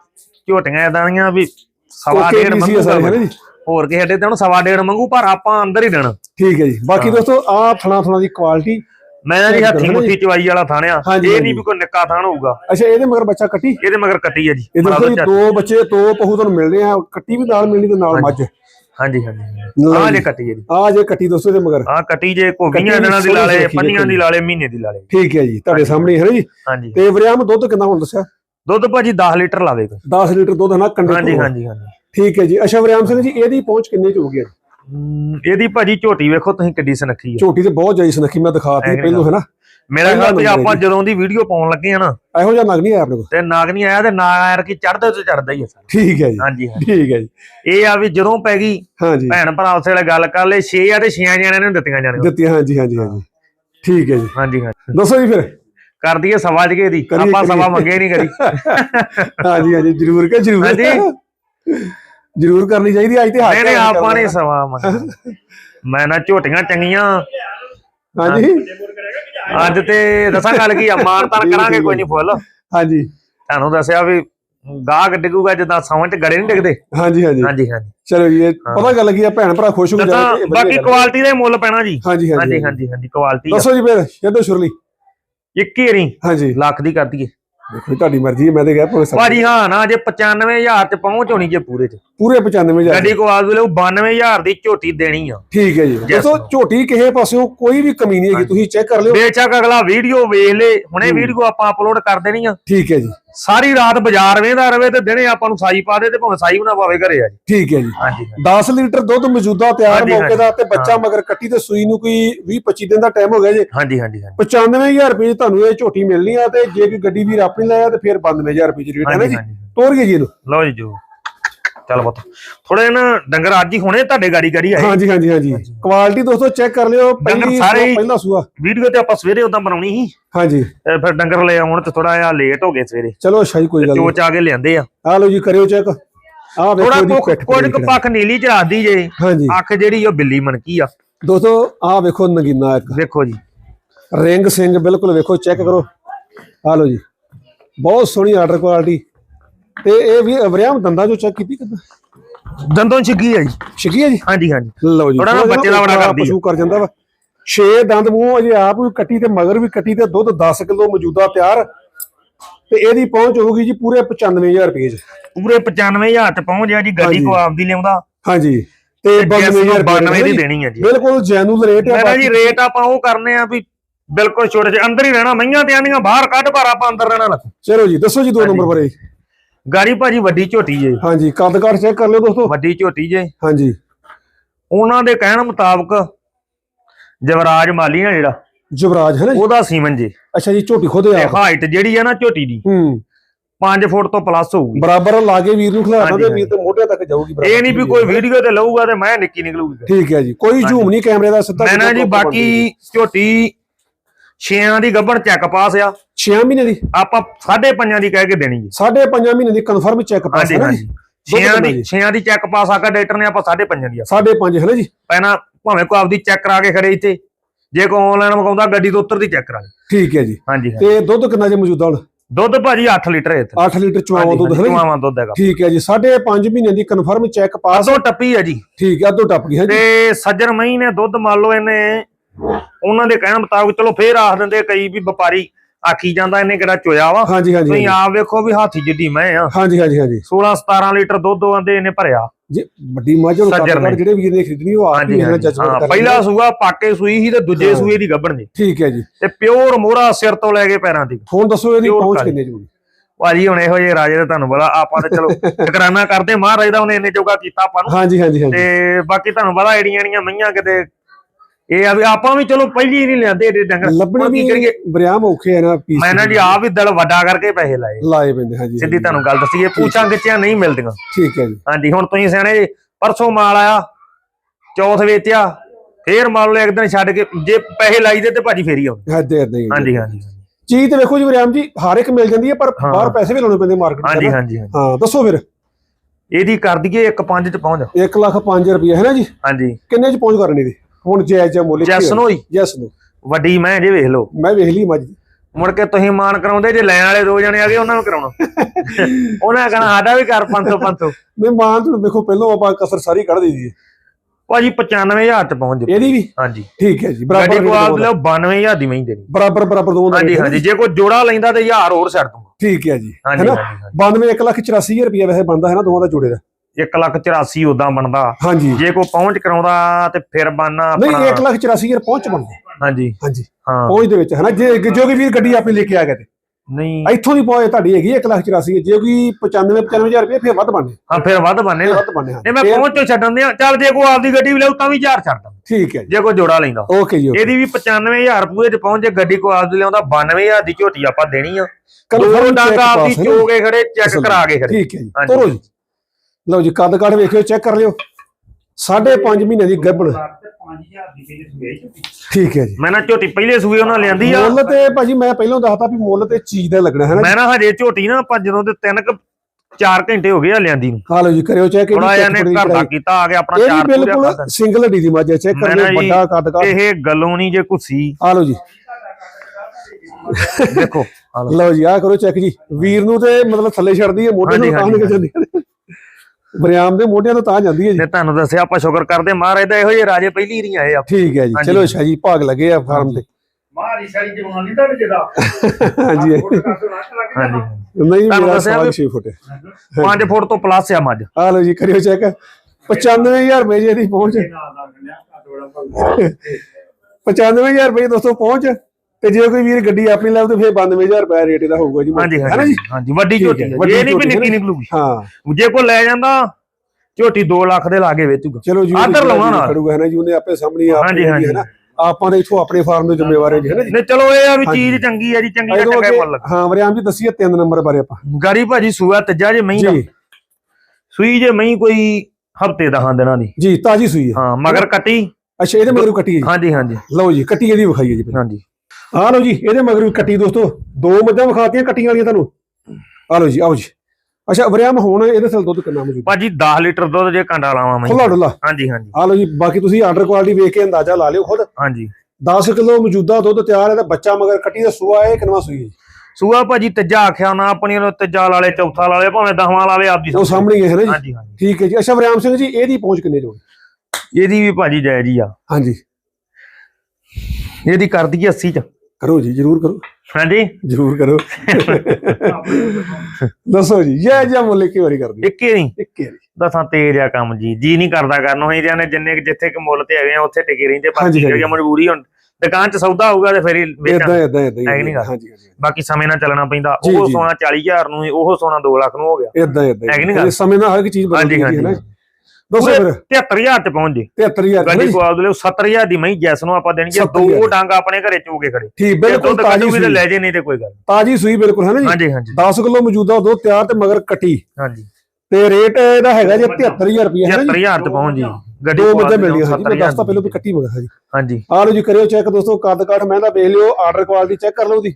ਝੋਟੀਆਂ ਇਦਾਂ ਦੀਆਂ ਵੀ ਸਵਾ ਡੇਢ ਨਾ ਜੀ? ਹੋਰ ਕਿਸੇ ਦੇ ਤੇ ਸਵਾ ਡੇਢ ਮੰਗੂ ਪਰ ਆਪਾਂ ਅੰਦਰ ਹੀ ਦੇਣਾ। ਠੀਕ ਹੈ ਜੀ। ਬਾਕੀ ਹਾਂ। ਦੋਸਤੋ ਆ ਥਣਾ ਥਣਾ ਦੀ ਕੁਆਲਿਟੀ ਮੈਂ ਨਾ ਜੀ ਹੱਥੀ ਮੁੱਠੀ ਚਵਾਈ ਵਾਲਾ ਥਾਣਿਆ ਇਹ। ਨਹੀਂ ਵੀ ਕੋਈ ਨਿੱਕਾ ਥਾਣ ਹੋਊਗਾ। ਅੱਛਾ ਇਹਦੇ ਮਗਰ ਬੱਚਾ ਕੱਟੀ? ਇਹਦੇ ਮਗਰ ਕੱਟੀ ਆ ਜੀ। ਇਹ ਦੇਖੋ। ਦੋ ਬੱਚੇ ਦੋ ਪਹੂ ਤੁਹਾਨੂੰ ਮਿਲਣੇ ਆ। ਕੱਟੀ ਵੀ ਨਾਲ ਮਿਲਣੀ ਤੇ ਨਾਲ ਮੱਝ। ਹਾਂਜੀ ਹਾਂਜੀ। ਆਹ ਜੀ। ਕੱਟੀ ਹੈ ਜੀ। ਆ ਜੇ ਕੱਟੀ ਦੋਸਤੋ ਦੇ ਮਗਰ। ਆਹ ਕੱਟੀ ਜੇ ਕੋ ਕੱਟੀ 20 ਵੀ ਦਿਨਾਂ ਦੀ ਸੋਹਣੀ ਲਾ ਲੇ ਸੁਰੱਖੀ ਪੰਨੀਆਂ ਦੀ ਲਾ ਲੇ ਮਹੀਨੇ ਦੀ ਲਾ ਲੇ ਠੀਕ ਹੈ ਜੀ ਤੁਹਾਡੇ ਸਾਹਮਣੇ ਹੈ ਜੀ? ਹਾਂਜੀ। ਤੇ ਵਰਿਆਮ ਦੁੱਧ ਕਿੰਨਾ ਹੁਣ ਦੱਸਿਆ ਦੁੱਧ ਭਾਜੀ 10 ਲੀਟਰ ਲਾਵੇ ਕੋਈ। 10 ਲੀਟਰ ਦੁੱਧ ਹੈ ਨਾ ਕੰਡੇ ਹਾਂਜੀ। ਹਾਂਜੀ ਹਾਂਜੀ। ਠੀਕ ਹੈ ਜੀ। ਅੱਛਾ ਵਰਿਆਮ ਸਿੰਘ ਜੀ ਇਹਦੀ ਪਹੁੰਚ ਕਿੰਨੇ ਚ ਹੋ ਗਈ ਹੈ? ਹਮ, ਇਹਦੀ ਭਾਜੀ ਝੋਟੀ ਵੇਖੋ ਤੁਸੀਂ ਕਿੱਡੀ ਸਨੱਖੀ ਹੈ। ਝੋਟੀ ਤੇ ਬਹੁਤ ਜਾਈ ਸੁਨੱਖੀ ਮੈਂ ਦਿਖਾਤੀ ਪਹਿਲੋਂ ਹੈ ਨਾ। ਮੇਰਾ ਪਹਿਲਾਂ ਖਿਆਲ ਨੰਬਰ ਆਪਾਂ ਹੈ ਜਦੋਂ ਦੀ ਵੀਡੀਓ ਪਾਉਣ ਲੱਗੇ ਆ ਨਾ। ਇਹੋ ਜਿਹਾ ਨਗ ਨਹੀਂ ਆਇਆ ਆਪਣੇ ਕੋਲ? ਤੇ ਨਾਗ ਨਹੀਂ ਆਇਆ ਤੇ ਨਾ ਆਇਆ ਕਿ ਚੜਦਾ ਤੇ ਚੜਦਾ ਹੀ ਆ ਸਾਰਾ। ਠੀਕ ਹੈ ਜੀ। ਹਾਂਜੀ ਹਾਂਜੀ। ਠੀਕ ਹੈ ਜੀ। ਇਹ ਆ ਵੀ ਜਦੋਂ ਪੈ ਗਈ ਹਾਂਜੀ ਭੈਣ ਭਰਾ ਉਸੇ ਵੇਲੇ ਗੱਲ ਕਰ ਲੈ 6 ਆ ਤੇ 6 ਜਣਿਆਂ ਨੂੰ ਦਿੱਤੀਆਂ ਜਾਣੀਆਂ। ਦਿੱਤੀ ਹਾਂਜੀ ਹਾਂਜੀ ਹਾਂਜੀ। ਠੀਕ ਹੈ ਜੀ। ਹਾਂਜੀ ਹਾਂਜੀ। ਦੱਸੋ ਜੀ ਫਿਰ। ਕਰ ਦਈਏ ਸਵਾ ਜਗੇ ਦੀ। ਕਰੀਏ, ਆਪਾਂ ਕਰੀਏ। ਸਵਾ ਮੰਗੇ ਨਹੀਂ ਕਰੀ। ਹਾਂਜੀ ਹਾਂਜੀ ਜ਼ਰੂਰ ਕਿ ਜ਼ਰੂਰ। ਹਾਂਜੀ। ਜ਼ਰੂਰ ਕਰਨੀ ਚਾਹੀਦੀ ਅੱਜ ਤੇ ਹੱਥ ਨਹੀਂ ਨਹੀਂ ਆਪਾਂ ਸਵਾ ਮੰਗੇ ਮੈਂ ਨਾ ਝੋਟੀਆਂ ਚੰਗੀਆਂ। ਹਾਂਜੀ? ਅੱਜ ਤੇ ਦੱਸਾਂ ਗੱਲ ਕੀ ਆ ਮਾਨ ਤਾਨ ਕਰਾਂਗੇ ਕੋਈ ਨਹੀਂ ਫੁੱਲ। ਹਾਂਜੀ। ਤੁਹਾਨੂੰ ਦੱਸਿਆ ਵੀ ਗਾਹਕ ਡਿੱਗੂਗਾ ਜਿੱਦਾਂ ਸੌਂ ਚ ਗੜੇ ਨਹੀਂ ਡਿੱਗਦੇ। ਹਾਂਜੀ ਹਾਂਜੀ। ਹਾਂਜੀ ਹਾਂਜੀ। ਚਲੋ ਜੀ ਇਹ। ਪਤਾ ਗੱਲ ਲੱਗੀ ਆ ਭੈਣ ਭਰਾ ਖੁਸ਼ ਹੋ ਵਧੀਆ ਬਾਕੀ। ਕੁਆਲਿਟੀ ਦਾ ਹੀ ਮੁੱਲ ਪੈਣਾ ਜੀ। ਹਾਂਜੀ ਹਾਂਜੀ। ਹਾਂਜੀ ਹਾਂਜੀ ਕੁਆਲਿਟੀ ਦੱਸੋ ਜੀ ਫਿਰ ਛੱਡੋ ਸ਼ੁਰਲੀ। ਇੱਕ ਹੀ ਰੀ ਹਾਂਜੀ। ਲੱਖ ਦੀ ਕਰ ਦਈਏ। ਦੇਖੋ ਤੁਹਾਡੀ ਮਰਜ਼ੀ ਹੈ ਮੈਂ ਤੇ ਕਿਹਾ ਭਾਵੇਂ ਸੱਤ- ਭਾਜੀ ਹਾਂ ਨਾ ਜੇ 95000 ਚ ਪਹੁੰਚ ਹੋਣੀ ਜੇ ਪੂਰੇ ਚ ਪੂਰੇ 95000 ਗੱਡੀ ਕੋ ਆਜ ਵੇਲੇ 92000 ਦੀ ਝੋਟੀ ਦੇਣੀ ਆ। ਠੀਕ ਹੈ ਜੀ। ਦੋਸਤੋ ਝੋਟੀ ਕਿਸੇ ਪਾਸਿਓਂ ਕੋਈ ਵੀ ਕਮੀ ਨਹੀਂ ਹੈਗੀ ਤੁਸੀਂ ਚੈੱਕ ਕਰ ਲਿਓ। ਬੇਸ਼ੱਕ ਅਗਲਾ ਵੀਡੀਓ ਵੇਖ ਲੇ ਹੁਣੇ ਵੀਡੀਓ ਆਪਾਂ ਅਪਲੋਡ ਕਰ ਦੇਣੀ ਆ। ਠੀਕ ਹੈ ਜੀ। ਸਾਰੀ ਰਾਤ ਬਾਜ਼ਾਰ ਵੇਂਦਾ ਰਵੇ ਤੇ ਦਿਨੇ ਆਪਾਂ ਨੂੰ ਸਾਈ ਪਾ ਦੇ ਤੇ ਭਾਵੇਂ ਸਾਈ ਬਣਾ ਪਾਵੇ ਘਰੇ ਆ ਜੀ। ਠੀਕ ਹੈ ਜੀ। ਹਾਂਜੀ 10 ਲੀਟਰ ਦੁੱਧ ਮੌਜੂਦਾ ਤਿਆਰ ਮੌਕੇ ਦਾ ਤੇ ਬੱਚਾ ਮਗਰ ਕੱਟੀ ਤੇ ਸੂਈ ਨੂੰ ਕੋਈ 20 25 ਦਿਨ ਦਾ ਟਾਈਮ ਹੋ ਗਿਆ ਜੀ। ਹਾਂਜੀ ਹਾਂਜੀ ਹਾਂਜੀ। 95000 ਰੁਪਏ ਤੁਹਾਨੂੰ ਇਹ ਝੋਟੀ ਮਿਲਣੀ ਆ ਤੇ ਜੇ ਕੋਈ ਗੱਡੀ ਵੀਰ ਆਪਣੀ ਲਾਇਆ ਤੇ ਫਿਰ 92000 ਰੁਪਏ ਰੇਟ ਹੈ ਨਾ ਜੀ। ਹਾਂਜੀ ਤੋਰੀਏ ਜੀ ਲਓ ਜੀ ਜੋ। ਚੱਲ ਬਤ ਥੋੜੇ ਨਾ ਡੰਗਰ ਅੱਜ ਹੀ ਹੁਣੇ ਤੁਹਾਡੇ ਗਾੜੀ ਗਾੜੀ ਆਏ। ਹਾਂਜੀ ਹਾਂਜੀ ਹਾਂਜੀ। ਕੁਆਲਿਟੀ ਦੋਸਤੋ ਚੈੱਕ ਕਰ ਲਿਓ ਪਹਿਲੀ ਸਾਰੇ ਪਹਿਲਾ ਸੂਆ। ਵੀਡੀਓ ਤੇ ਆਪਾਂ ਸਵੇਰੇ ਉਦਾਂ ਬਣਾਉਣੀ ਸੀ। ਹਾਂਜੀ। ਤੇ ਫਿਰ ਡੰਗਰ ਲੈ ਆਉਣ ਤੇ ਥੋੜਾ ਜਿਹਾ ਲੇਟ ਹੋ ਗਏ ਸਵੇਰੇ। ਚਲੋ ਅੱਛਾ ਜੀ ਕੋਈ ਗੱਲ ਨਹੀਂ। ਚੋਚ ਆ ਕੇ ਲਿਆਂਦੇ ਆ। ਆ ਲਓ ਜੀ ਕਰਿਓ ਚੈੱਕ ਆ ਵੇਖੋ ਥੋੜਾ ਜੀ ਕੁ ਪਿੱਠ ਕੁਝ ਤੇ ਕੁ ਪੱਖ ਨੀਲੀ ਚ ਰੱਖਦੀ ਜੇ। ਹਾਂਜੀ। ਅੱਖ ਜਿਹੜੀ ਉਹ ਬਿੱਲੀ ਮਣਕੀ ਆ। ਦੋਸਤੋ ਆ ਵੇਖੋ ਨਗੀਨਾ ਇੱਕ। ਵੇਖੋ ਜੀ। ਰਿੰਗ ਸਿੰਘ ਬਿਲਕੁਲ ਵੇਖੋ ਚੈੱਕ ਕਰੋ। ਆ ਲਓ ਜੀ। ਬਹੁਤ ਸੋਹਣੀ ਆਰਡਰ ਕੁਆਲਿਟੀ ਤੇ ਇਹ ਵੀ ਵਰਿਆਮ ਦੰਦਾਂ ਜੋ ਚੈੱਕ ਕੀਤੀ ਕਿਦਾਂ? ਦੰਦੋਂ ਛਿੱਗੀ ਆ ਜੀ। ਛਿਕੀ ਹੈ ਜੀ? ਹਾਂਜੀ ਹਾਂਜੀ। ਲਓ ਜੀ। ਨਾ ਥੋੜ੍ਹਾ ਬੱਚੇ ਦਾ ਬੜਾ ਕਰਦੀ ਆ। ਪਸ਼ੂ ਕਰ ਜਾਂਦਾ ਵਾ। 6 ਦੰਦ ਮੂੰਹ ਅਜੇ ਆਪ ਵੀ ਕੱਟੀ ਤੇ ਮਗਰ ਵੀ ਕੱਟੀ ਤੇ ਦੁੱਧ 10 ਕਿਲੋ ਮੌਜੂਦਾ ਤਿਆਰ। ਤੇ ਇਹਦੀ ਪਹੁੰਚ ਹੋਊਗੀ ਜੀ ਪੂਰੇ 95000 ਰੁਪਏ ਚ। ਪੂਰੇ 95000 ਚ ਪਹੁੰਚ ਗਿਆ ਜੀ ਗੱਡੀ। ਕੋ ਆਪਦੀ ਲਿਆਉਂਦਾ। ਹਾਂਜੀ। ਤੇ ਤੇ 92000 ਰੁਪਏ 92 ਦੀ ਦੇਣੀ ਆ ਜੀ। ਬਿਲਕੁਲ ਜੈਨੂਲ ਰੇਟ ਹੈ ਜੀ ਰੇਟ ਆਪਾਂ ਉਹ ਕਰਨੇ ਆ ਵੀ ਬਿਲਕੁਲ ਛੋਟੇ ਜਿਹੇ ਅੰਦਰ ਹੀ ਰਹਿਣਾ ਮਈਆਂ ਤੇ ਆਂਦੀਆਂ ਬਾਹਰ ਕੱਢ ਪਰ ਆਪਾਂ ਅੰਦਰ ਰਹਿਣਾ ਚਲੋ ਜੀ ਦੱਸੋ ਜੀ ਦੋ ਨੰਬਰ ਬਾਰੇ। ਗਾੜੀ ਭਾਜੀ ਵੱਡੀ ਝੋਟੀ ਜੇ। ਹਾਂਜੀ ਕੱਦ ਕਾਰ ਚੈੱਕ ਕਰ ਲਿਓ ਦੋਸਤੋ। ਵੱਡੀ ਝੋਟੀ ਜੇ। ਹਾਂਜੀ। ਉਹਨਾਂ ਦੇ ਕਹਿਣ ਮੁਤਾਬਕ ਜਵਰਾਜ ਮਾਲੀ ਆ ਜਿਹੜਾ ਜਵਰਾਜ ਹੈ ਨਾ ਉਹਦਾ ਸੀਮਨ ਜੇ। ਅੱਛਾ ਜੀ ਝੋਟੀ ਖੋਦੇ ਆ। ਹਾਈਟ ਜਿਹੜੀ ਆ ਨਾ ਝੋਟੀ ਦੀ ਹੂੰ। 5 ਫੁੱਟ ਤੋਂ ਪਲੱਸ ਹੋਊਗੀ। ਬਰਾਬਰ ਲਾਗੇ ਵੀਰ ਨੂੰ ਹਾਂਜੀ, ਤੇ ਵੀਰ ਤੇ ਮੋਢੇ ਤੱਕ ਜਾਊਗੀ ਬਰਾਬਰ। ਇਹ ਨਹੀਂ ਵੀ ਕੋਈ ਵੀਡੀਓ ਤੇ ਲਊਗਾ ਤੇ ਮੈਂ ਨਿੱਕੀ ਨਿਕਲੂਗੀ। ਠੀਕ ਹੈ ਜੀ ਕੋਈ ਝੂਮ ਨਹੀਂ ਕੈਮਰੇ ਦਾ ਸਿੱਧਾ ਮੈਂ ਨਾ ਜੀ ਬਾਕੀ ਝੋਟੀ ਛੇਆਂ ਦੀ ਗੱਬੜ ਚੈੱਕ ਪਾਸ ਆ। 6 ਮਹੀਨੇ ਦੀ। ਆਪਾਂ ਸਾਢੇ ਪੰਜਾਂ ਦੀ ਕਹਿ ਕੇ ਦੇਣੀ ਜੀ। ਸਾਢੇ 5 ਮਹੀਨੇ ਦੀ ਕਨਫਰਮ ਚੈੱਕ ਪਾਸ ਹੈ ਨਾ ਜੀ? ਛੇਆਂ ਦੀ? ਛੇਆਂ ਦੀ ਚੈੱਕ ਪਾਸ ਆਕਾ ਡਾਕਟਰ ਨੇ ਆਪਾਂ ਸਾਢੇ ਪੰਜਾਂ ਦੀ ਆ। ਸਾਢੇ 5 ਹੈ ਨਾ ਜੀ? ਪਹਿਲਾਂ ਭਾਵੇਂ ਕੋ ਆਪਦੀ ਚੈੱਕ ਕਰਾ ਕੇ ਖੜੇ ਇੱਥੇ। ਜੇ ਕੋ ਆਨਲਾਈਨ ਮੰਗਾਉਂਦਾ ਗੱਡੀ ਤੋਂ ਉੱਤਰ ਦੀ ਚੈੱਕ ਕਰਾ। ਠੀਕ ਹੈ ਜੀ। ਹਾਂਜੀ ਤੇ ਦੁੱਧ ਕਿੰਨਾ ਜੇ ਮੌਜੂਦਾ ਹੁਣ? ਦੁੱਧ ਭਾਜੀ 8 ਲੀਟਰ ਹੈ ਇੱਥੇ। 8 ਲੀਟਰ ਚਵਾਵਾ ਦੁੱਧ ਹੈ? ਚਵਾਵਾਂ ਦੁੱਧ ਹੈਗਾ। ਠੀਕ ਹੈ ਜੀ। ਸਾਢੇ 5 ਮਹੀਨੇ ਦੀ ਕਨਫਰਮ ਚੈੱਕ ਪਾਸ ਅਦੋਂ ਟੱਪੀ ਹੈ ਜੀ। ਠੀਕ ਹੈ ਅੱਧੋ ਟੱਪ ਗਈ ਹੈ ਜੀ। ਤੇ ਸੱਜਣ ਮਈ ਨੇ ਦੁੱਧ ਮੰਨ ਲਓ ਇਹਨੇ ਉਹਨਾਂ ਦੇ ਕਹਿਣ ਮੁਤਾਬਕ ਚਲੋ ਫੇਰ ਆਖ ਦਿੰਦੇ ਕਈ ਵੀ ਵਪਾਰੀ ਆਖੀ ਜਾਂਦਾ ਇਹਨੇ ਕਿਹੜਾ ਚੋਇਆ ਵਾ। ਹਾਂਜੀ ਹਾਂਜੀ ਤੁਸੀਂ ਆਪ ਵੇਖੋ ਵੀ ਹਾਥੀ ਜਿੱਡੀ ਮੈਂ ਆ। ਹਾਂਜੀ ਹਾਂਜੀ ਹਾਂਜੀ। 16 17 ਲੀਟਰ ਦੁੱਧ ਆਂਦੇ ਇਹਨੇ ਭਰਿਆ। ਜੀ ਵੱਡੀ ਮੱਝ ਨੂੰ। ਕੱਟ ਜਿਹੜੇ ਵੀਰ ਨੇ ਖਰੀਦਣੀ ਉਹ ਆਪ ਹੀ ਇਹਨਾਂ ਜੱਜਮੈਂਟ ਹਾਂ ਕਰ ਪਹਿਲਾ ਸੂਆ ਪਾਕੇ ਸੂਈ ਸੀ ਤੇ ਦੂਜੇ ਹਾਂ। ਸੂਏ ਦੀ ਗੱਭਣ ਜੀ ਠੀਕ ਹੈ ਜੀ। ਤੇ ਪਿਓਰ ਮੋਹਰਾ ਸਿਰ ਤੋਂ ਲੈ ਕੇ ਪੈਰਾਂ ਤੱਕ। ਹੁਣ ਦੱਸੋ ਇਹਦੀ ਪਹੁੰਚ। ਕਿੰਨੇ ਜੂਗੀ? ਭਾਜੀ ਹੁਣ ਇਹੋ ਜਿਹੇ ਰਾਜੇ ਦਾ ਤੁਹਾਨੂੰ ਪਤਾ ਆਪਾਂ ਤੇ ਚਲੋ ਸ਼ੁਕਰਾਨਾ ਕਰਦੇ ਮਹਾਰਾਜ ਦਾ ਉਹਨੇ ਇੰਨੇ ਜੋਗਾ ਕੀਤਾ ਆਪਾਂ ਨੂੰ। ਹਾਂਜੀ ਹਾਂਜੀ ਹਾਂਜੀ। ਤੇ ਬਾਕੀ ਤੁਹਾਨੂੰ ਪਤਾ ਏੜੀਆਂ ਏੜੀਆਂ ਮਈਆਂ ਕਿਤੇ ਇਹ ਆ ਵੀ ਆਪਾਂ ਵੀ ਚਲੋ ਪਹਿਲੀ ਨਹੀਂ ਲਿਆਂਦੇ ਏਡੇ ਡੰਗਰ। ਲੱਭਣੇ ਹੁਣ ਕੀ ਵੀ ਕਰੀਏ? ਬਰਿਆਮ ਔਖੇ ਆ ਨਾ ਪੀਸ ਮੈਂ ਨਾ ਜੀ ਆਪ ਵੀ ਦਿਲ ਵੱਡਾ ਕਰਕੇ ਪੈਸੇ ਲਾਏ। ਲਾਏ ਪੈਂਦੇ ਹਾਂਜੀ ਸਿੱਧੀ ਹਾਂਜੀ। ਤੁਹਾਨੂੰ ਗੱਲ ਦੱਸੀਏ ਪੂਛਾਂ ਗਿੱਚੀਆਂ ਨਹੀਂ ਮਿਲਦੀਆਂ। ਠੀਕ ਹੈ ਜੀ। ਹਾਂਜੀ ਹੁਣ ਤੁਸੀਂ ਸਿਆਣੇ ਜੀ, ਪਰਸੋਂ ਮਾਲ ਆਇਆ ਚੌਥ ਵੇਚਿਆ ਫੇਰ ਮੰਨ ਲਓ ਇੱਕ ਦਿਨ ਛੱਡ ਕੇ ਜੇ ਪੈਸੇ ਲਾਈਦੇ ਤੇ ਭਾਜੀ ਫੇਰੀ ਆਉਂਦੇ। ਹੱਦੇ ਹੱਦੇ ਹਾਂਜੀ ਹਾਂਜੀ ਚੀਜ਼ ਤੇ ਵੇਖੋ ਜੀ ਵਰਿਆਮ ਜੀ ਹਰ ਇੱਕ ਮਿਲ ਜਾਂਦੀ ਹੈ ਪਰ ਹਾਂ। ਬਾਹਰ ਪੈਸੇ ਵੀ ਲਾਉਣੇ ਪੈਂਦੇ ਮਾਰਕੀਟ ਹਾਂਜੀ ਹਾਂਜੀ ਹਾਂਜੀ। ਹਾਂ ਦੱਸੋ ਫਿਰ। ਇਹਦੀ ਕਰ ਦਈਏ ਇੱਕ ਪੰਜ ਚ ਪਹੁੰਚ 1 ਲੱਖ 5 ਰੁਪਏ ਹੈ ਨਾ ਜੀ? ਹਾਂਜੀ। ਕਿੰਨੇ ਚ ਪਹੁੰਚ ਕਰਨੀ ਦੀ ਹੁਣ ਜਾਇਜ਼ ਜਾਂ ਮੁੱਲ ਜੈਸ ਨੂੰ ਹੀ ਯੈਸ ਨੂੰ ਵੱਡੀ ਮੈਂ ਜੇ ਵੇਖ ਲਓ। ਮੈਂ ਵੇਖ ਲਈ ਮੱਝ। ਮੁੜ ਕੇ ਤੁਸੀਂ ਮਾਨ ਕਰਾਉਂਦੇ ਜੇ ਲੈਣ ਵਾਲੇ ਦੋ ਜਣੇ ਆ ਗਏ ਉਹਨਾਂ ਨੂੰ ਕਰਾਉਣਾ। ਉਹਨਾਂ ਕਹਣਾ ਸਾਡਾ ਵੀ ਕਰ 500 500 ਮੈਂ ਮਾਨ ਤੁਹਾਨੂੰ ਵੇਖੋ ਪਹਿਲਾਂ ਆਪਾਂ ਕਸਰ ਸਾਰੀ ਕੱਢ ਦਈਦੀ ਹੈ ਭਾਜੀ 95000 ਚ ਪਹੁੰਚ ਜਾਓ। ਇਹਦੀ ਵੀ? ਹਾਂਜੀ। ਠੀਕ ਹੈ ਜੀ ਗੱਡੀ ਬਰਾਬਰ ਕੋ ਆਪ ਰੇਟ ਲਿਓ 92000 ਦੀ ਮੈਂ ਦੇਣੀ। ਬਰਾਬਰ ਬਰਾਬਰ ਦੋਵਾਂ ਦਾ ਹਾਂਜੀ ਹੈ ਹਾਂਜੀ ਜੇ। ਕੋਈ ਜੋੜਾ ਲੈਂਦਾ ਤੇ 1000 ਹੋਰ ਛੱਡ ਦੂੰਗਾ ਠੀਕ ਹੈ ਜੀ। ਹਾਂਜੀ ਹੈਨਾ ਹਾਂਜੀ 92 1 ਲੱਖ 84000 ਰੁਪਏ ਵੈਸੇ ਬਣਦਾ ਹੈ ਨਾ ਦੋਵਾਂ ਦਾ ਜੋੜੇ ਦਾ। 1 ਲੱਖ 84 ਉਦਾਂ ਬਣਦਾ। ਹਾਂਜੀ। ਜੇ ਕੋਈ ਪਹੁੰਚ ਕਰਾਉਂਦਾ ਤੇ ਫਿਰ ਬਾਨਾ ਨਹੀਂ ਆਪਣਾ 1 ਲੱਖ 84000 ਪਹੁੰਚ ਬਣਦਾ। ਹਾਂਜੀ। ਹਾਂਜੀ। ਹਾਂ। ਪਹੁੰਚ ਦੇ ਵਿੱਚ ਹੈ ਨਾ ਜੇ ਜੋ ਕਿ ਵੀਰ ਗੱਡੀ ਆਪੇ ਲੈ ਕੇ ਆ ਗਿਆ ਤੇ। ਨਹੀਂ। ਇੱਥੋਂ ਦੀ ਪਹੁੰਚ ਤੁਹਾਡੀ ਹੈਗੀ 1 ਲੱਖ 84 ਜੇ ਕੋਈ 95 95000 ਰੁਪਏ ਫਿਰ ਵੱਧ ਬਣਨੇ। ਹਾਂ ਫਿਰ ਵੱਧ ਬਾਨੇ ਫਿਰ ਨਾ ਵੱਧ ਬਣਨੇ ਹਾਂ। ਇਹ ਮੈਂ ਪਹੁੰਚ ਤੋਂ ਛੱਡਣ ਦਿਆਂ। ਚੱਲ ਜੇ ਕੋਈ ਆਪਦੀ ਗੱਡੀ ਵੀ ਲਿਆਉ ਤਾਂ ਵੀ 4 ਛੱਡ ਦਾਂ ਠੀਕ ਹੈ ਜੀ। ਕੋਈ ਜੋੜਾ ਲੈਂਦਾ। ਓਕੇ ਜੀ। ਇਹਦੀ ਵੀ 95000 ਪੂਰੇ ਚ ਪਹੁੰਚ ਜੇ ਗੱਡੀ ਕੋ ਆਪਦੀ ਲਿਆਉਂਦਾ 92000 ਦੀ ਝੋਟੀ ਆਪਾਂ ਦੇਣੀ ਆ। ਦੋ Confirm ਡੰਗ ਆਪਦੀ? ਚੋਗੇ ਖੜੇ ਚੈੱਕ। ਕਰਾ ਕੇ ਖੜੇ। ਠੀਕ ਹੈ ਜੀ। ਤੋਰੋ ਜੀ। ਲਓ ਜੀ ਕੱਦ ਕਾਠ ਵੇਖਿਓ ਚੈੱਕ ਕਰ ਲਿਓ। ਸਾਢੇ 5 ਮਹੀਨੇ ਦੀ ਗੱਭਣ। ਠੀਕ ਹੈ ਜੀ। ਮੈਂ ਨਾ ਝੋਟੀ ਪਹਿਲੇ ਸੂਏ ਉਹਨਾਂ ਲਿਆਂਦੀ ਆ। ਮੁੱਲ ਤੇ ਭਾਜੀ ਮੈਂ ਪਹਿਲਾਂ ਦੱਸਤਾ ਵੀ ਮੁੱਲ ਤੇ ਚੀਜ਼ ਦਾ ਲੱਗਣਾ ਹੈ ਨਾ ਮੈਂ ਨਾ ਹਜੇ ਝੋਟੀ ਨਾ ਆਪਾਂ ਜਦੋਂ ਦੇ 3 ਕ 4 ਘੰਟੇ ਹੋ ਗਏ ਆ ਲਿਆਂਦੀ ਨੂੰ। ਹਾਂ ਲਓ ਜੀ ਕਰਿਓ ਚੈੱਕ ਥੋੜਾ ਜਿਹਾ ਨੇ ਘਰ ਦਾ ਕੀਤਾ ਆ ਗਿਆ ਆਪਣਾ ਚਾਰ ਪੂਰਾ ਬਿਲਕੁਲ। ਸਿੰਗਲ ਹੱਡੀ ਦੀ ਹੈ ਚੈੱਕ ਕਰ ਲਿਓ ਵੱਡਾ ਕੱਦ ਕਾਠ। ਇਹ ਗੱਲੋਂ ਨਹੀਂ ਜੇ ਕੁਸੀ ਆ ਲਓ ਜੀ। ਦੇਖੋ ਲਓ। ਜੀ ਆ ਕਰੋ ਚੈੱਕ ਜੀ। ਵੀਰ ਨੂੰ ਤੇ ਮਤਲਬ ਥੱਲੇ ਛੱਡਦੀ ਹੈ ਮੋਢੇ ਨੂੰ ਤਾਂ ਹਾਂਜੀ, ਨਿਕਲ ਜਾਂਦੀ ਹੈ ਬਰਿਆਮ ਦੇ ਮੋਢਿਆਂ ਤੋਂ ਤਾਂ ਜਾਂਦੀ ਹੈ ਜੀ। ਨੇ ਤੁਹਾਨੂੰ ਦੱਸਿਆ ਆਪਾਂ ਸ਼ੁਕਰ ਕਰਦੇ ਮਹਾਰਾਜ ਦਾ ਇਹੋ ਜਿਹੇ ਰਾਜੇ ਪਹਿਲੀ ਹੀ ਆਏ ਆ। ਠੀਕ ਹੈ ਜੀ। ਚਲੋ ਅੱਛਾ ਜੀ ਭਾਗ ਲੱਗੇ ਆ ਫਾਰਮ ਤੇ। ਮਾਰੀ ਸਾਰੀ ਜਵਾਨ ਨਹੀਂ ਹਾਂਜੀ। ਦੋ ਨਾ ਲੱਗ ਹਾਂਜੀ। ਨਹੀਂ ਤੁਹਾਨੂੰ ਮੇਰਾ ਦੱਸਿਆ ਸਵਾਲ ਵੀ- 6 ਫੁੱਟ ਹੈ। 5 ਫੁੱਟ ਤੋਂ ਪਲੱਸ ਆ ਮੱਝ। ਆ ਲਓ ਜੀ ਕਰਿਓ ਚੈੱਕ 95000 ਰੁਪਏ ਪਹੁੰਚ। ਦਾ ਕੰਨਿਆ ਘੱਟ ਬੜਾ 95000 ਰੁਪਏ ਦੋਸਤੋ ਪਹੁੰਚ। ਤੇ ਜੇ ਕੋਈ ਵੀਰ ਗੱਡੀ ਆਪਣੀ ਲੱਭ ਤੇ ਫਿਰ 92000 ਰੁਪਏ ਰੇਟ ਇਹਦਾ ਹੋਊਗਾ ਜੀ। ਹਾਂਜੀ ਹੈ ਨਾ ਹਾਂਜੀ ਜੀ? ਹਾਂਜੀ ਵੱਡੀ ਝੋਟੀ ਹੈ, ਹੈ ਇਹ ਨਹੀਂ ਵੀ ਹੈ ਨਿੱਕੀ। ਨਿਕਲੂਗੀ। ਹਾਂ। ਜੇ ਕੋਈ ਲੈ ਜਾਂਦਾ ਝੋਟੀ 2 ਲੱਖ ਦੇ ਲਾਗੇ ਵੇਚੂਗਾ। ਚਲੋ ਜੀ ਆਦਰ ਲਾਉਣਾ ਨਾਲ। ਖੜੂਗਾ ਹੈ ਨਾ ਜੀ? ਉਹਨੇ ਆਪੇ ਸਾਹਮਣੇ ਆਪ ਹਾਂਜੀ, ਹੈ ਹਾਂਜੀ। ਨਾ? ਆਪਾਂ ਤਾਂ ਇਥੋਂ ਆਪਣੇ ਫਾਰਮ ਦੇ ਜ਼ਿੰਮੇਵਾਰ ਹੈ ਜੀ ਹੈ ਨਾ ਜੀ? ਨੇ ਚਲੋ ਇਹ ਆ ਵੀ। ਚੀਜ਼ ਚੰਗੀ ਹੈ ਜੀ ਚੰਗੀ ਦਾ ਚੰਗਾ ਮੁੱਲ ਹਾਂ ਵਰਿਆਮ ਜੀ ਦੱਸੀਏ ਤਿੰਨ ਨੰਬਰ ਬਾਰੇ ਆਪਾਂ। ਗਾੜੀ ਭਾਜੀ ਸੂਆ ਤੱਜਾ ਜੇ ਮਹੀਂ ਦਾ। ਸੂਈ ਜੇ ਮਹੀਂ ਕੋਈ ਹਫ਼ਤੇ ਦਹਾਂ ਦਿਨਾਂ ਦੀ। ਜੀ ਤਾਜੀ ਸੂਈ ਹੈ। ਹਾਂ ਮਗਰ ਕੱਟੀ। ਅੱਛਾ ਇਹਦੇ ਮਗਰ ਕੱਟੀ ਹੈ ਹਾਂਜੀ ਹਾਂਜੀ। ਲਓ ਜੀ ਕੱਟੀ ਇਹਦੀ ਵਿਖਾਈਏ ਜੀ। ਹਾਂਜੀ। ਆ ਲਓ ਜੀ ਇਹਦੇ ਮਗਰ ਵੀ ਕੱਟੀ ਦੋਸਤੋ ਦੋ ਮੱਝਾਂ ਵਿਖਾਤੀਆਂ ਕੱਟੀਆਂ ਵਾਲੀਆਂ ਤੁਹਾਨੂੰ। ਆ ਲਓ ਜੀ ਆਓ ਜੀ। ਅੱਛਾ ਵਰਿਆਮ ਹੁਣ ਇਹਦੇ ਥਲ ਦੁੱਧ ਕਿੰਨਾ ਮੌਜੂਦ? ਭਾਜੀ 10 ਲੀਟਰ ਦੁੱਧ ਜੇ ਕਾਂਡਾ ਲਾਵਾਂ ਮੈਂ ਖੁੱਲਾ ਡੁੱਲਾ ਹਾਂਜੀ ਹਾਂਜੀ। ਆ ਲਓ ਜੀ ਬਾਕੀ ਤੁਸੀਂ ਆਰਡਰ ਕੁਆਲਿਟੀ ਵੇਖ ਕੇ ਅੰਦਾਜ਼ਾ ਲਾ ਲਿਓ ਖੁਦ। ਹਾਂਜੀ। 10 ਕਿਲੋ ਮੌਜੂਦਾ ਦੁੱਧ ਤਿਆਰ ਹੈ ਤੇ ਬੱਚਾ ਮਗਰ ਕੱਟੀ ਦਾ ਸੂਆ ਹੈ ਕਿੰਨਾ ਸੂਈ ਹੈ? ਸੂਆ ਭਾਜੀ ਤੱਜਾ ਆਖਿਆ ਨਾ ਆਪਣੀ ਉਹ ਤੱਜਾ ਲਾਲੇ ਚੌਥਾ ਲਾਲੇ ਭਾਵੇਂ ਦਸਵਾਂ ਲਾਵੇ ਆਪਦੀ ਉਹ ਸਾਹਮਣੇ ਹੀ ਹੈ ਨਾ ਜੀ? ਹਾਂਜੀ ਹਾਂਜੀ। ਠੀਕ ਹੈ ਜੀ। ਅੱਛਾ ਵਰਿਆਮ ਸਿੰਘ ਜੀ ਇਹਦੀ ਪਹੁੰਚ ਕਿੰਨੇ ਜੋ ਇਹਦੀ ਵੀ ਭਾਜੀ ਜਾਇਜ਼ ਹੀ ਆ। ਹਾਂਜੀ। ਇਹਦੀ ਕਰ ਦਈਏ 80 ਚ। ਕਰੋ ਜੀ ਜਰੂਰ ਕਰੋ। ਹਾਂਜੀ? ਜਰੂਰ ਕਰੋ। ਦੱਸੋ ਜੀ ਇਹ ਜਿਹਾ ਮੁੱਲ ਕੀ ਵਾਰੀ ਕਰਦੀ ਇੱਕੇ ਨਹੀਂ ਇੱਕ ਵਾਰੀ। ਦਸਾਂ ਤੇਜ ਆ ਕੰਮ ਜੀ ਜੀ ਨਹੀਂ ਕਰਦਾ ਕਰਨ ਹੋਈ ਜਾਂਦੇ ਜਿੰਨੇ ਕੁ ਜਿੱਥੇ ਕਿ ਮੁੱਲ ਤੇ ਹੈਗੇ ਆ ਉੱਥੇ ਟਿਕੇ ਰਹਿੰਦੇ ਹਾਂਜੀ। ਜਿਹੜੀ ਮਜਬੂਰੀ ਹੁਣ ਦੁਕਾਨ 'ਚ ਸੌਦਾ ਹੋਊਗਾ ਤੇ ਫਿਰ ਹੀ ਇਦਾਂ ਇਦਾਂ ਇਦਾਂ? ਹਾਂਜੀ ਹਾਂਜੀ ਬਾਕੀ ਸਮੇਂ ਨਾਲ ਚੱਲਣਾ ਪੈਂਦਾ। ਜੀ, ਉਹ ਜੀ। ਸੋਨਾ 40000 ਨੂੰ ਉਹ ਸੋਨਾ 2 ਲੱਖ ਨੂੰ ਹੋ ਗਿਆ। ਇਦਾਂ ਇਦਾਂ ਹੈ। ਕਿ ਨਹੀਂ ਸਮੇਂ ਨਾਲ ਹਰ ਇੱਕ ਚੀਜ਼ ਬਦਲਦੀ ਹੈ ਨਾ ਦੱਸੋ ਫਿਰ। 73000 ਤੇ ਪਹੁੰਚ ਜੇ। 73000 ਗੱਡੀ ਕੋ ਆਪ ਦੇ 70000 ਦੀ ਮਹੀਂ ਜੈਸ ਨੂੰ ਆਪਾਂ ਦੇਣਗੇ 70,000 ਦੋ ਡਾਂਗ ਆਪਣੇ ਘਰੇ ਚੋਗੇ ਖੜੇ। ਠੀਕ ਜੇ ਬਿਲਕੁਲ ਤਾਜੀ ਸੂਈ। ਲੈ ਜੇ ਨਹੀਂ ਤੇ ਕੋਈ ਗੱਲ। ਤਾਜੀ ਸੂਈ ਬਿਲਕੁਲ ਹੈ ਨਾ ਜੀ? ਹਾਂਜੀ ਹਾਂਜੀ। 10 ਕਿਲੋ ਮੌਜੂਦਾ ਦੁੱਧ ਤਿਆਰ ਤੇ ਮਗਰ ਕੱਟੀ। ਹਾਂਜੀ। ਤੇ ਰੇਟ ਇਹਦਾ ਹੈਗਾ ਜੀ 73000 ਰੁਪਏ ਹੈ ਨਾ ਜੀ? 73000 ਤੇ ਪਹੁੰਚ ਜੀ। ਗੱਡੀ ਦੋ ਕੋ ਮੱਝਾਂ ਮਿਲਦੀਆਂ ਹਾਂਜੀ ਮੈਂ ਦੱਸਤਾ ਪਹਿਲਾਂ ਵੀ ਕੱਟੀ ਮਗਰ ਹੈ ਜੀ। ਹਾਂਜੀ। ਆ ਲਓ ਜੀ ਕਰਿਓ ਚੈੱਕ ਦੋਸਤੋ ਕੱਦ ਕਾਠ ਮਹਿੰਦਾ ਵੇਖ ਲਿਓ ਆਰਡਰ ਕੁਆਲਿਟੀ ਚੈੱਕ ਕਰ ਲਓ ਉਹਦੀ।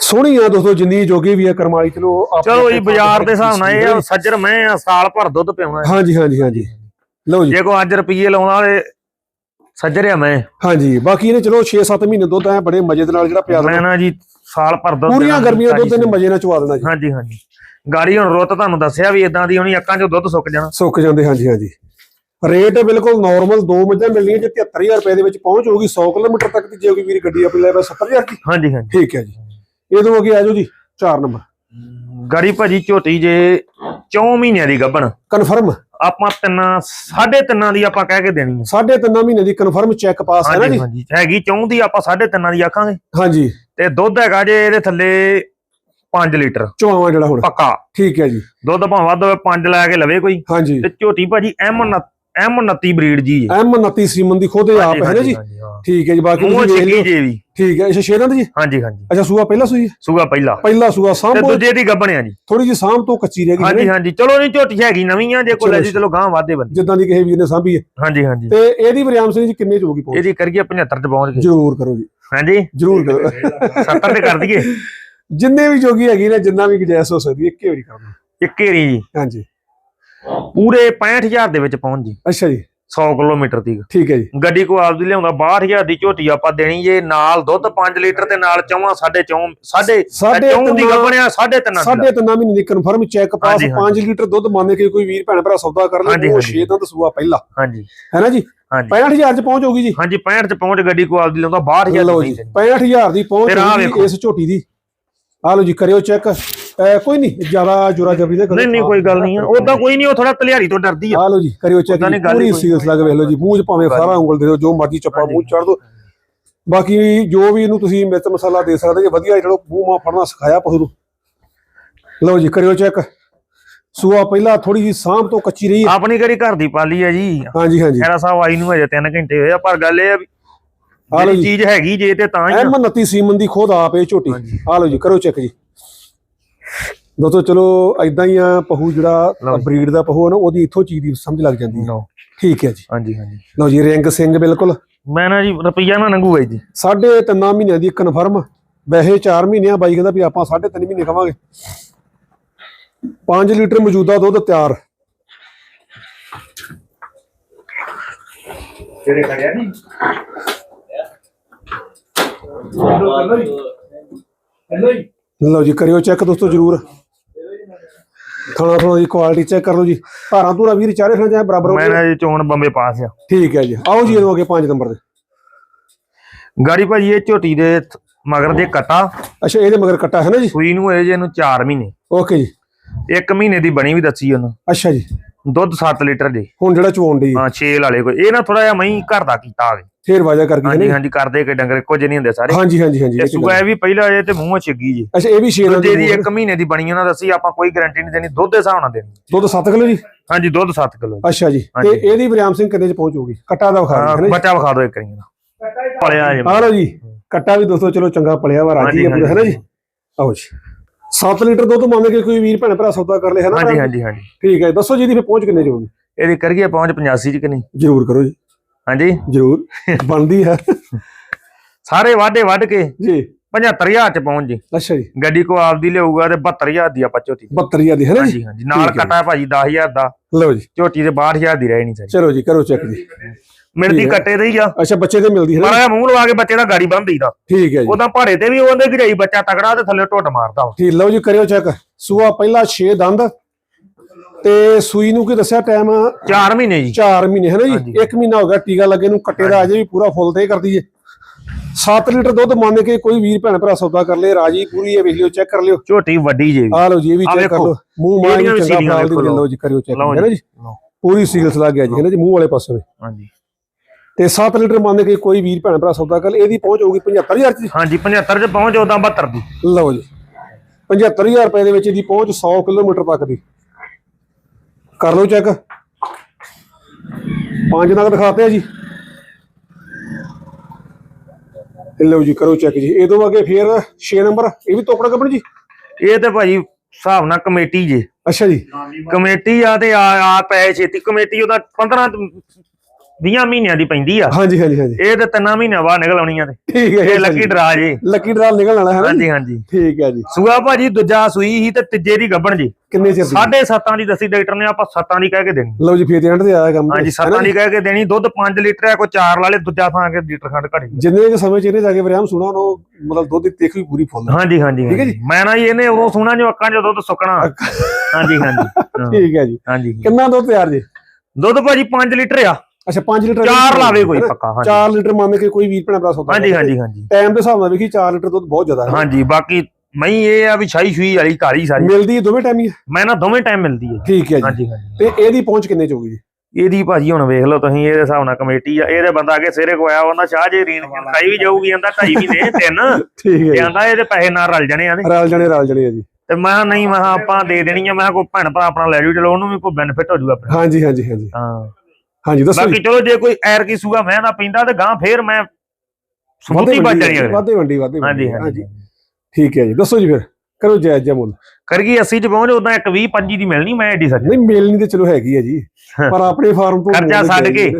ਸੋਹਣੀ ਆ ਦੋਸਤੋ ਜਿੰਨੀ ਜੋਗੀ ਵੀ ਆ ਕਰਮਾਲੀ ਚਲੋ ਚਲੋ ਜੀ ਬਾਜ਼ਾਰ ਦੇ ਹਿਸਾਬ ਨਾਲ ਇਹ ਆ ਸੱਜਰ ਮੈਂ ਆ ਸਾਲ ਭਰ ਦੁੱਧ ਪਿਆਉਣਾ ਹਾਂਜੀ ਹਾਂਜੀ ਹਾਂਜੀ। ਲਓ ਜੀ। ਜੇ ਕੋ ਅੱਜ ਰੁਪਈਏ ਲਾਉਣਾ ਤੇ ਸੱਜਰ ਆ ਮੈਂ। ਹਾਂਜੀ ਬਾਕੀ ਇਹਨੇ ਚਲੋ 6-7 ਮਹੀਨੇ ਦੁੱਧ ਐ ਬੜੇ ਮਜ਼ੇ ਦੇ ਨਾਲ ਜਿਹੜਾ ਪਿਆ ਮੈਂ ਦੇਣਾ। ਨਾ ਜੀ ਸਾਲ ਭਰ ਦੁੱਧ ਪੂਰੀਆਂ ਦੇਣਾ ਗਰਮੀਆਂ ਦੁੱਧ ਇਹਨੇ ਮਜ਼ੇ ਨਾਲ ਚਵਾ ਦੇਣਾ ਜੀ। ਹਾਂਜੀ ਹਾਂਜੀ। ਗਾੜੀ ਹੁਣ ਰੁੱਤ ਤੁਹਾਨੂੰ ਦੱਸਿਆ ਵੀ ਇਦਾਂ ਦੀ ਹੋਣੀ ਅੱਖਾਂ 'ਚੋਂ ਦੁੱਧ ਸੁੱਕ ਜਾਣਾ। ਸੁੱਕ ਜਾਂਦੇ ਹਾਂਜੀ ਹਾਂਜੀ। ਰੇਟ ਬਿਲਕੁਲ ਨਾਰਮਲ ਦੋ ਮੱਝਾਂ ਮਿਲਣੀਆਂ ਜੇ 73000 ਰੁਪਏ ਦੇ ਵਿੱਚ ਪਹੁੰਚ ਹੋਊਗੀ 100 ਕਿਲੋਮੀਟਰ ਤੱਕ ਦੀ ਜੇ ਕੋਈ ਵੀਰ ਗੱਡੀ ਆਪਣੀ ਲੈ 70000 ਦੀ। ਹਾਂਜੀ ਹਾਂਜੀ। ਠੀਕ ਹੈ ਜੀ। ਇਹਦੋਂ ਅੱਗੇ ਆ ਜਾਓ ਜੀ 4 ਨੰਬਰ। ਗਾੜੀ ਭਾਜੀ ਝੋਟੀ ਜੇ 4 ਮਹੀਨਿਆਂ ਦੀ ਗੱਭਣ। ਕਨਫਰਮ ਆਪਾਂ ਤਿੰਨਾਂ ਸਾਢੇ ਤਿੰਨਾਂ ਦੀ ਆਪਾਂ ਕਹਿ ਕੇ ਦੇਣੀ ਹੈ ਸਾਢੇ ਤਿੰਨ ਮਹੀਨੇ ਦੀ ਕਨਫਰਮ ਚੈੱਕ ਪਾਸ ਹੈ ਨਾ ਜੀ? ਹਾਂਜੀ। ਹੈਗੀ ਚੌਂ ਦੀ ਆਪਾਂ ਸਾਢੇ ਤਿੰਨਾਂ ਦੀ ਆਖਾਂਗੇ। ਹਾਂਜੀ। ਤੇ ਦੁੱਧ ਹੈਗਾ ਜੇ ਇਹਦੇ ਥੱਲੇ 5 ਲੀਟਰ। ਚੁਆਵਾਂ ਜਿਹੜਾ ਹੁਣ। ਪੱਕਾ। ਠੀਕ ਹੈ ਜੀ। ਦੁੱਧ ਭਾਵੇਂ ਵੱਧ ਹੋਵੇ 5 ਲੈ ਕੇ ਲਵੇ ਕੋਈ। ਹਾਂਜੀ। ਤੇ ਝੋਟੀ ਭਾਜੀ ਐਮ ਐਮ 29 ਬਰੀਡ ਜੀ ਹੈ। ਐਮ 29 ਸੀਮਨ ਦੀ ਖੁਦ ਆਪ ਹੈ ਨਾ ਜੀ? ਹਾਂ। ਠੀਕ ਹੈ ਜੀ ਬਾਕੀ ਮੂੰਹ ਲਿਓ। ਜੇ ਵੀ। ਠੀਕ ਹੈ ਅੱਛਾ ਸ਼ੇਰਾਂ ਦੀ ਜੀ? ਹਾਂਜੀ ਹਾਂਜੀ। ਅੱਛਾ ਸੂਆ ਪਹਿਲਾ ਸੂਈ ਹੈ? ਸੂਗਾ ਪਹਿਲਾ। ਪਹਿਲਾ ਸੂਆ ਤੇ ਸਾਂਭੋ। ਦੂਜੇ ਦੀ ਗੱਬਣਿਆ ਜੀ। ਥੋੜੀ ਜੀ ਸਾਂਭ ਤੋਂ ਕੱਚੀ ਰਹਿ ਗਈ ਹੈ ਹਾਂਜੀ। ਹਾਂਜੀ। ਚਲੋ ਨਹੀਂ ਝੋਟੀ ਹੈਗੀ ਨਵੀਂ ਆ ਜੇ ਕੋਈ ਲੈ ਜੀ ਚਲੋ। ਗਾਂ ਵਾਧੇ ਬੰਦੇ। ਜਿੱਦਾਂ ਦੀ ਕਿਸੇ ਵੀਰ ਨੇ ਸਾਂਭੀ ਹੈ। ਹਾਂਜੀ ਹਾਂਜੀ। ਤੇ ਇਹਦੀ ਵਰਿਆਮ ਸਿੰਘ ਜੀ ਕਿੰਨੇ ਚ ਹੋਊਗੀ ਪਹੁੰਚ? ਇਹਦੀ ਕਰੀਏ 75 ਚ ਪਹੁੰਚ ਜ਼ਰੂਰ ਕਰੋ ਜੀ। ਹਾਂਜੀ? ਜ਼ਰੂਰ ਕਰੋ। 70 ਤੇ ਕਰ ਦਈਏ। ਜਿੰਨੇ ਵੀ ਜੋਗੀ ਹੈਗੀ ਨੇ ਜਿੰਨਾ ਵੀ ਗੁਜਾਇਸ਼ ਹੋ ਸਕਦੀ ਹੈ ਇੱਕੇ ਵਾਰੀ ਕਰਨਾ। ਇੱਕ ਏਰੀ ਜੀ। ਹਾਂਜੀ। ਪੂਰੇ 65000 ਦੇ ਵਿੱਚ ਪਹੁੰਚ ਜੀ। ਅੱਛਾ ਜੀ। 100 ਕਿਲੋਮੀਟਰ ਦੀ ਠੀਕ ਹੈ ਜੀ। ਗੱਡੀ ਕੋ ਆਪਦੀ ਲਿਆਉਂਦਾ 62000 ਦੀ ਝੋਟੀ ਆਪਾਂ ਦੇਣੀ ਜੇ ਨਾਲ ਦੁੱਧ 5 ਲੀਟਰ ਤੇ ਨਾਲ ਚੌਵਾਂ ਸਾਢੇ ਚੌਂ ਸਾਢੇ ਸਾਢੇ ਚੌਂ ਦੀ ਤਿੰਨ- ਗੱਬਣਿਆ ਸਾਢੇ ਤਿੰਨ ਸਾਢੇ ਤਿੰਨ ਮਹੀਨੇ ਦੀ ਕਨਫਰਮ ਚੈੱਕ ਪਾਸ ਹਾਂਜੀ, 5 ਲੀਟਰ ਦੁੱਧ ਮੰਨ ਕੇ ਕੋਈ ਵੀਰ ਭੈਣ ਭਰਾ ਸੌਦਾ ਕਰ ਲੇ ਉਹ ਹਾਂਜੀ। 6 ਦੰਦ ਸੂਆ ਪਹਿਲਾ। ਹਾਂਜੀ। ਹੈ ਨਾ ਜੀ? ਹਾਂਜੀ। 65000 ਚ ਪਹੁੰਚ ਹੋਊਗੀ ਜੀ। ਹਾਂਜੀ 65 ਚ ਪਹੁੰਚ ਗੱਡੀ ਕੋ ਆਪਦੀ ਲਿਆਉਂਦਾ 62000 ਲਓ ਦੀ ਜੀ 65000 ਦੀ ਪਹੁੰਚ। ਇਸ ਝੋਟੀ ਦੀ। ਆ ਲਓ ਜੀ ਕਰਿਓ ਚੈੱਕ ਕੋਈ ਨਹੀਂ ਜ਼ਿਆਦਾ ਜੁਰਾ ਜਬਰੀ ਦੇ ਨਹੀਂ ਨਹੀਂ ਕੋਈ ਗੱਲ ਨਹੀਂ ਆ। ਉਦਾਂ ਕੋਈ ਨਹੀਂ ਉਹ ਥੋੜਾ ਤਲਿਆਰੀ ਤੋਂ ਡਰਦੀ ਆ। ਆ ਲਓ ਜੀ ਕਰਿਓ ਚੈੱਕ ਪੂਰੀ। ਸੀਲਸ ਲੱਗ ਵੇਖ ਲਓ ਜੀ ਮੂੰਹ 'ਚ ਭਾਵੇਂ ਸਾਰਾ ਉਂਗਲ ਦੇ ਦਿਓ ਜੋ ਮਰਜ਼ੀ ਚੱਪਾ। ਮੂੰਹ ਚੜ ਦਿਓ ਬਾਕੀ ਜੋ ਵੀ ਇਹਨੂੰ ਤੁਸੀਂ ਮਿਰਚ ਮਸਾਲਾ ਦੇ ਸਕਦੇ ਜੇ ਵਧੀਆ ਜਿਹੜਾ ਮੂੰਹ ਮਾ ਫੜਨਾ ਸਿਖਾਇਆ ਪਸ਼ੂ ਨੂੰ ਲਓ ਜੀ ਕਰਿਓ ਚੈੱਕ ਸੂਆ ਪਹਿਲਾਂ ਥੋੜੀ ਜੀ ਸਾਂਭ ਤੋਂ ਕੱਚੀ ਰਹੀ ਹੈ ਆਪਣੀ ਕਿਹੜੀ ਘਰ ਦੀ ਪਾਲੀ ਆ ਜੀ? ਹਾਂਜੀ ਹਾਂਜੀ। ਖੈਰਾ ਸਾਹਿਬ ਆਈ ਨੂੰ ਹਜੇ 3 ਘੰਟੇ ਹੋਏ ਆ ਪਰ ਗੱਲ ਇਹ ਆ ਵੀ ਜਿਹੜੀ ਜੀ। ਚੀਜ਼ ਹੈਗੀ ਜੇ ਤੇ ਤਾਂ ਹੀ। ਐਮ 29 ਸੀਮਨ ਦੀ ਖੁਦ ਆਪ ਝੋਟੀ। ਆ ਲਓ ਜੀ ਕਰੋ ਚੈੱਕ ਜੀ। ਦੋਸਤੋ ਚਲੋ ਐਦਾਂ ਹੀ ਆ ਪਹੂ ਜਿਹੜਾ। ਬਰੀਡ ਦਾ ਪਹੂ ਹੈ ਨਾ ਉਹਦੀ ਇੱਥੋਂ ਚੀਜ਼ ਦੀ ਸਮਝ ਲੱਗ ਜਾਂਦੀ ਹੈ। ਲਓ। ਠੀਕ ਹੈ ਜੀ। ਹਾਂਜੀ ਹਾਂਜੀ। ਲਓ ਜੀ ਰਿੰਗ ਸਿੰਘ ਬਿਲਕੁਲ। ਮੈਂ ਨਾ ਜੀ ਰੁਪਈਆ ਨਾ ਨੰਗੂ ਬਾਈ ਜੀ। ਸਾਢੇ ਤਿੰਨਾਂ ਮਹੀਨਿਆਂ ਦੀ ਕਨਫਰਮ ਵੈਸੇ 4 ਮਹੀਨਿਆਂ ਬਾਈ ਕਹਿੰਦਾ ਵੀ ਆਪਾਂ ਸਾਢੇ ਤਿੰਨ ਮਹੀਨੇ ਕਵਾਂਗੇ 5 ਲੀਟਰ ਮੌਜੂਦਾ ਦੁੱਧ ਤਿਆਰ। ਤੇਰੇ ਖੜਿਆ ਨਹੀਂ ਹੈਲੋ ਹੈਲੋ ਜੀ ਲਓ ਜੀ ਕਰਿਓ ਚੈੱਕ ਦੋਸਤੋ ਜਰੂਰ। ਥਾਣਾ ਥਾਣਾ ਦੀ ਕੁਆਲਿਟੀ ਚੈੱਕ ਕਰ ਲਓ ਜੀ। ਧਾਰਾਂ ਧੂਰਾ ਵੀਰ ਚਾਰੇ ਥਾਂ ਚਾਹੇ ਬਰਾਬਰ ਹੋ ਮੈਂ ਨਾ ਜੀ ਚੋਣ ਬੰਬੇ ਪਾਸ ਆ। ਠੀਕ ਹੈ ਜੀ। ਆਓ ਜੀ ਇਹਨੂੰ ਅੱਗੇ 5 ਨੰਬਰ ਦੇ ਗਾੜੀ ਭਾਜੀ ਇਹ ਝੋਟੀ ਦੇ ਮਗਰ ਦੇ ਕਟਾ। ਅੱਛਾ ਇਹਦੇ ਮਗਰ ਕੱਟਾ ਹੈ ਨਾ ਜੀ? ਸੂਈ ਨੂੰ ਹੋਏ ਜੇ ਇਹਨੂੰ 4 ਮਹੀਨੇ। ਓਕੇ ਜੀ। 1 ਮਹੀਨੇ ਦੀ ਬਣੀ ਵੀ ਦੱਸੀ ਉਹਨਾਂ। ਅੱਛਾ ਜੀ। ਦੁੱਧ 7 ਲੀਟਰ ਦੇ। ਹੁਣ ਜਿਹੜਾ ਚਵਾਉਣ ਦੀ ਹਾਂ 6 ਵਾਲੇ ਕੋਈ। ਇਹ ਨਾ ਥੋੜਾ ਜਿਹਾ ਮਹੀਂ ਘਰ ਦਾ ਕੀਤਾ ਹੋਵੇ। ਫੇਰ ਵਾਜਾ ਕਰ ਗਈ ਹੈ ਹਾਂਜੀ ਹਾਂਜੀ ਕਰਦੇ ਕਿ ਡੰਗਰ ਜਿਹੇ ਨਹੀਂ ਹੁੰਦੇ ਸਾਰੇ। ਹਾਂਜੀ ਹਾਂਜੀ ਹਾਂਜੀ ਇਹ ਇਹ ਵੀ ਪਹਿਲਾਂ ਇਹ ਤੇ ਮੂੰਹੋਂ ਛਿੱਗੀ ਜੀ। ਅੱਛਾ ਇਹ ਵੀ ਛੇ ਦੂਜੇ ਦੀ ਦੀ 1 ਮਹੀਨੇ ਦੀ ਬਣੀ ਉਹਨਾਂ ਦੱਸੀ ਆਪਾਂ ਕੋਈ ਗਾਰੰਟੀ ਨਹੀਂ ਦੇਣੀ। ਦੁੱਧ ਦੇ ਹਿਸਾਬ ਨਾਲ ਦੇਣੀ। ਦੁੱਧ 7 ਕਿਲੋ ਜੀ? ਹਾਂਜੀ ਦੁੱਧ 7 ਕਿਲੋ ਅੱਛਾ ਜੀ। ਤੇ। ਇਹਦੀ ਬਰਿਆਮ ਸਿੰਘ ਕਿੰਨੇ ਚ ਪਹੁੰਚੂਗੀ ਕੱਟਾ ਦਾ ਵਿਖਾ ਦਿਓ, ਜੀ? ਬੱਚਾ ਵਿਖਾ ਦਿਓ ਇੱਕ ਦਾ ਪਲਿਆ ਜੇ। ਆ ਲਓ ਜੀ। ਕੱਟਾ ਵੀ ਦੋਸਤੋ ਚਲੋ ਚੰਗਾ ਪਲਿਆ ਵਾ ਰਾਜੀ ਹੈ ਨਾ ਜੀ? ਆਓ ਜੀ। 7 ਲੀਟਰ ਦੁੱਧ ਮੰਨ ਕੇ ਕੋਈ ਵੀਰ ਭੈਣ ਭਰਾ ਸੌਦਾ ਕਰ ਲੇ ਹੈ ਨਾ ਹਾਂਜੀ ਹਾਂਜੀ ਹਾਂਜੀ। ਠੀਕ ਹੈ ਦੱਸੋ ਜੀ ਦੀ ਫਿਰ ਪਹੁੰਚ ਕਿੰਨੇ ਚ ਹੋਊਗੀ? ਇਹਦੀ ਕਰੀਏ ਪਹੁੰਚ 85 ਚ ਕਿ ਨਹੀਂ? ਜਰੂਰ ਕਰੋ ਜੀ। ਹਾਂਜੀ? ਜਰੂਰ। ਬਣਦੀ ਹੈ। ਸਾਰੇ ਵਾਢੇ ਵੱਢ ਕੇ ਜੀ। 75000 ਚ ਪਹੁੰਚ ਜੀ। ਅੱਛਾ ਜੀ। ਗੱਡੀ ਕੋ ਆਪਦੀ ਲਿਆਊਗਾ ਤੇ 72000 ਦੀ ਆਪਾਂ ਝੋਟੀ। 72000 ਦੀ ਹੈ ਨਾ ਜੀ? ਹਾਂਜੀ ਨਾਲ। ਕਟਾ ਭਾਜੀ 10000 ਦਾ। ਲਓ ਜੀ। ਝੋਟੀ ਦੇ 62000 ਦੀ ਰਹਿ ਨਹੀਂ ਸਰ ਚਲੋ ਜੀ ਕਰੋ ਚੈੱਕ ਜੀ। ਮਿਲਦੀ। ਕੱਟੇ ਦੇ ਹੀ ਆ। ਅੱਛਾ ਬੱਚੇ ਤੇ ਮਿਲਦੀ ਹੈ ਮਾਰਾ ਮੂੰਹ ਲਵਾ ਕੇ ਬੱਚੇ ਦਾ ਗਾੜੀ ਬੰਦ ਦਈਦਾ ਠੀਕ ਹੈ ਜੀ। ਉਹਦਾ ਭਾੜੇ ਤੇ ਵੀ ਉਹਦੇ ਘੜਾਈ ਬੱਚਾ ਤਗੜਾ ਤੇ ਥੱਲੇ ਢੁੱਟ ਮਾਰਦਾ। ਠੀਕ ਲਓ ਜੀ ਕਰਿਓ ਚੈੱਕ ਸੂਆ ਪਹਿਲਾ 6 ਦੰਦ ਤੇ ਸੂਈ ਨੂੰ ਕੀ ਦੱਸਿਆ ਟਾਈਮ ਚਾਰ ਮਹੀਨੇ ਜੀ। 4 ਮਹੀਨੇ ਹੈ ਨਾ ਜੀ? ਹਾਂਜੀ। 1 ਮਹੀਨਾ ਹੋ ਗਿਆ ਟੀਕਾ ਲੱਗੇ ਨੂੰ ਕੱਟੇ ਦਾ ਅਜੇ ਵੀ ਪੂਰਾ ਫੁੱਲ ਤੇ ਕਰਦੀ ਏ। 7 ਲੀਟਰ ਦੁੱਧ ਮੰਨ ਕੇ ਕੋਈ ਵੀਰ ਭੈਣ ਭਰਾ ਸੌਦਾ ਕਰ ਲੇ ਰਾਜੀ ਪੂਰੀ ਹੈ ਵੇਖ ਲਿਓ ਚੈੱਕ ਕਰ ਲਿਓ। ਝੋਟੀ ਵੱਡੀ ਜੇ। ਆ ਲਓ ਜੀ ਇਹ ਵੀ ਚੈੱਕ ਕਰ। ਲਓ। ਮੂੰਹ ਮਾਰ ਚੰਗਾ ਫਾਲ ਦੀ ਲਓ ਜੀ ਕਰਿਓ ਚੈੱਕ ਹੈ ਨਾ ਜੀ। ਪੂਰੀ ਸੀਲਸ ਲੱਗ ਗਿਆ ਜੀ ਹੈ ਨਾ ਜੀ? ਮੂੰਹ ਵਾਲੇ ਪਾਸੇ। ਹਾਂਜੀ। ਤੇ 7 ਲੀਟਰ ਮੰਨ ਕੇ ਕੋਈ ਵੀਰ ਭੈਣ ਭਰਾ ਸੌਦਾ ਕਰ ਇਹਦੀ ਪਹੁੰਚ ਹੋਊਗੀ 75000 ਚ। ਹਾਂਜੀ 75 ਚ ਪਹੁੰਚ ਉਦਾਂ 72 ਦੀ। ਲਓ ਜੀ 75000 ਰੁਪਏ ਦੇ ਵਿੱਚ ਇਹਦੀ ਪਹੁੰਚ 100 ਕਿਲੋਮੀਟਰ ਤੱਕ ਦੀ। ਕਰ ਲਓ ਚੈੱਕ। ਪੰਜ ਨਗ ਦਿਖਾਤੇ ਆ ਜੀ। ਇਹ ਲਓ ਜੀ ਕਰੋ ਚੈੱਕ ਜੀ। ਇਹ ਤੋਂ ਅੱਗੇ ਫੇਰ 6 ਨੰਬਰ ਇਹ ਵੀ ਤੋਕੜਾ ਕੱਪਣ ਜੀ? ਇਹ ਤੇ ਭਾਜੀ ਹਿਸਾਬ ਨਾਲ ਕਮੇਟੀ ਜੇ। ਅੱਛਾ ਜੀ। ਕਮੇਟੀ ਆ ਤੇ ਆ ਆ ਪੈ ਛੇਤੀ। ਕਮੇਟੀ ਉਹਦਾ 15 20 ਮਹੀਨਿਆਂ ਦੀ ਪੈਂਦੀ ਆ। ਹਾਂਜੀ ਹਾਂਜੀ ਹਾਂਜੀ। ਇਹ ਤੇ ਤਿੰਨਾਂ ਮਹੀਨਿਆਂ ਬਾਅਦ ਨਿਕਲ ਆਉਣੀਆਂ ਤੇ ਠੀਕ ਹੈ ਇਹ ਲੱਕੀ ਡਰਾ ਜੇ। ਲੱਕੀ ਡਰਾਲ ਨਿਕਲ ਆਣਾ ਹੈ? ਹਾਂਜੀ ਹਾਂਜੀ। ਠੀਕ ਹੈ ਜੀ। ਸੂਆ ਭਾਜੀ ਦੂਜਾ ਸੂਈ ਸੀ ਤੇ ਤੀਜੇ ਦੀ ਗੱਬਣ ਜੀ। ਕਿੰਨੇ ਚਿਰ ਦੀ? ਸਾਢੇ ਸੱਤਾਂ ਦੀ ਦੱਸੀ ਡਾਕਟਰ ਨੇ ਆਪਾਂ ਸੱਤਾਂ ਦੀ ਕਹਿ ਕੇ ਦੇਣੀ। ਲਓ ਜੀ ਫੇਰ ਐਂਡ ਤੇ ਆਇਆ ਕੰਮ ਹਾਂਜੀ ਹੈ ਨਾ ਸੱਤਾਂ ਜੀ? ਦੀ ਕਹਿ ਕੇ ਦੇਣੀ। ਦੁੱਧ 5 ਲੀਟਰ ਹੈ ਕੋਈ 4 ਵਾਲੇ ਦੂਜਾ ਥਾਂ ਕੇ ਲੀਟਰ ਖੰਡ ਘੜੀ ਜਿੰਨੇ ਕੁ ਸਮੇਂ ਚ ਇਹਨੇ ਜਾ ਕੇ ਵਰਿਆਮ ਸੁਣਾ ਉਹ ਮਤਲਬ ਦੁੱਧ ਦੀ ਤੇਖ ਵੀ ਪੂਰੀ ਫੁੱਲ ਹੈ। ਹਾਂਜੀ ਹਾਂਜੀ ਠੀਕ ਹੈ ਜੀ। ਮੈਂ ਨਾ ਇਹਨੇ ਉਦੋਂ ਸੁਣਾ ਜੋ ਅੱਖਾਂ 'ਚ ਦੁੱਧ ਸੁੱਕਣਾ। ਹਾਂਜੀ ਹਾਂਜੀ। ਹਾਂ, ਠੀਕ ਹੈ ਜੀ। ਹਾਂਜੀ ਕਿੰਨਾ ਦੁੱਧ ਤਿਆਰ ਜੀ? ਦੁੱਧ ਭਾਜੀ 5 ਲੀਟਰ ਆ। ਅੱਛਾ 5 ਲੀਟਰ ਚਾਰ ਲਾਵੇ ਕੋਈ ਪੱਕਾ ਹਾਂਜੀ। 4 ਲੀਟਰ ਮੰਨ ਕੇ ਕੋਈ ਵੀਰ ਭੈਣ ਭਰਾ ਸੌਦਾ ਹਾਂਜੀ ਹਾਂਜੀ ਹਾਂਜੀ। ਟਾਈਮ ਦੇ ਹਿਸਾਬ ਨਾਲ ਵੇਖੀ 4 ਲੀਟਰ ਦੁੱਧ ਬਹੁਤ ਜ਼ਿਆਦਾ ਹੈ ਹਾਂਜੀ ਬਾਕੀ ਮਈ ਇਹ ਆ ਵੀ ਛਾਈ ਛੂਈ ਵਾਲੀ ਘਾਰੀ ਸਾਰੀ। ਮਿਲਦੀ ਦੋਵੇਂ ਟਾਈਮ ਹੀ ਹੈ। ਮੈਂ ਨਾ ਦੋਵੇਂ ਟਾਈਮ ਮਿਲਦੀ ਹੈ। ਠੀਕ ਹੈ ਜੀ। ਤੇ ਇਹਦੀ ਪਹੁੰਚ ਕਿੰਨੇ ਚ ਹੋਊਗੀ ਜੀ? ਇਹਦੀ ਭਾਜੀ ਹੁਣ ਵੇਖ ਲਓ ਤੁਸੀਂ ਇਹਦੇ ਹਿਸਾਬ ਨਾਲ ਕਮੇਟੀ ਆ। ਇਹਦੇ ਬੰਦਾ ਅੱਗੇ ਸਿਰੇ ਕੋ ਆਇਆ ਉਹਨਾਂ ਸ਼ਾਹ ਜੇ ਰੀਨ ਖਾਈ ਵੀ ਜਾਊਗੀ ਕਹਿੰਦਾ ਢਾਈ ਮਹੀਨੇ ਤਿੰਨ। ਠੀਕ ਹੈ ਜੀ। ਕਹਿੰਦਾ ਇਹਦੇ ਪੈਸੇ ਨਾਲ ਰਲ ਜਾਣੇ ਆ ਰਲ ਜਣੇ ਰਲ ਜਣੇ ਆ ਜੀ। ਤੇ ਮੈਂ ਨਹੀਂ ਮੈਂ ਆਪਾਂ ਦੇ ਦੇਣੀ ਆ। ਮੈਂ ਕੋਈ ਭੈਣ ਭਰਾ ਆਪਣਾ ਲੈ ਜੂ ਚਲੋ ਉਹਨੂੰ ਵੀ ਕੋਈ ਬੈਨੀਫਿਟ ਹੋ ਜੂਗਾ ਹਾਂਜੀ ਹਾਂਜੀ ਹਾਂਜੀ। ਹਾਂ। ਹਾਂਜੀ ਦੱਸੋ ਬਾਕੀ ਜੀ। ਚਲੋ ਜੇ ਕੋਈ ਐਰ ਕੀ ਸੂਗਾ ਮੈਂ ਨਾ ਪੈਂਦਾ ਤੇ ਗਾਂ ਫੇਰ ਮੈਂ ਸਮੁੱਤੀ ਬਚ ਜਾਣੀ ਅਗਲੇ ਵਾਧੇ ਵੰਡੀ ਵਾਧੇ ਹਾਂਜੀ ਹਾਂਜੀ। ਠੀਕ ਹੈ ਜੀ ਦੱਸੋ ਜੀ ਫਿਰ ਕਰੋ ਜਾਇਜ਼ ਜਿਹਾ ਮੁੱਲ। ਕਰ ਗਈ 80 ਚ ਪਹੁੰਚ ਉਦਾਂ ਇੱਕ 20 25 ਦੀ ਮਿਲਣੀ ਮੈਂ ਐਡੀ ਸੱਚ। ਨਹੀਂ ਮਿਲਣੀ ਤੇ ਚਲੋ ਹੈਗੀ ਹੈ ਜੀ ਪਰ ਆਪਣੇ ਫਾਰਮ ਤੋਂ ਖਰਚਾ ਛੱਡ ਕੇ।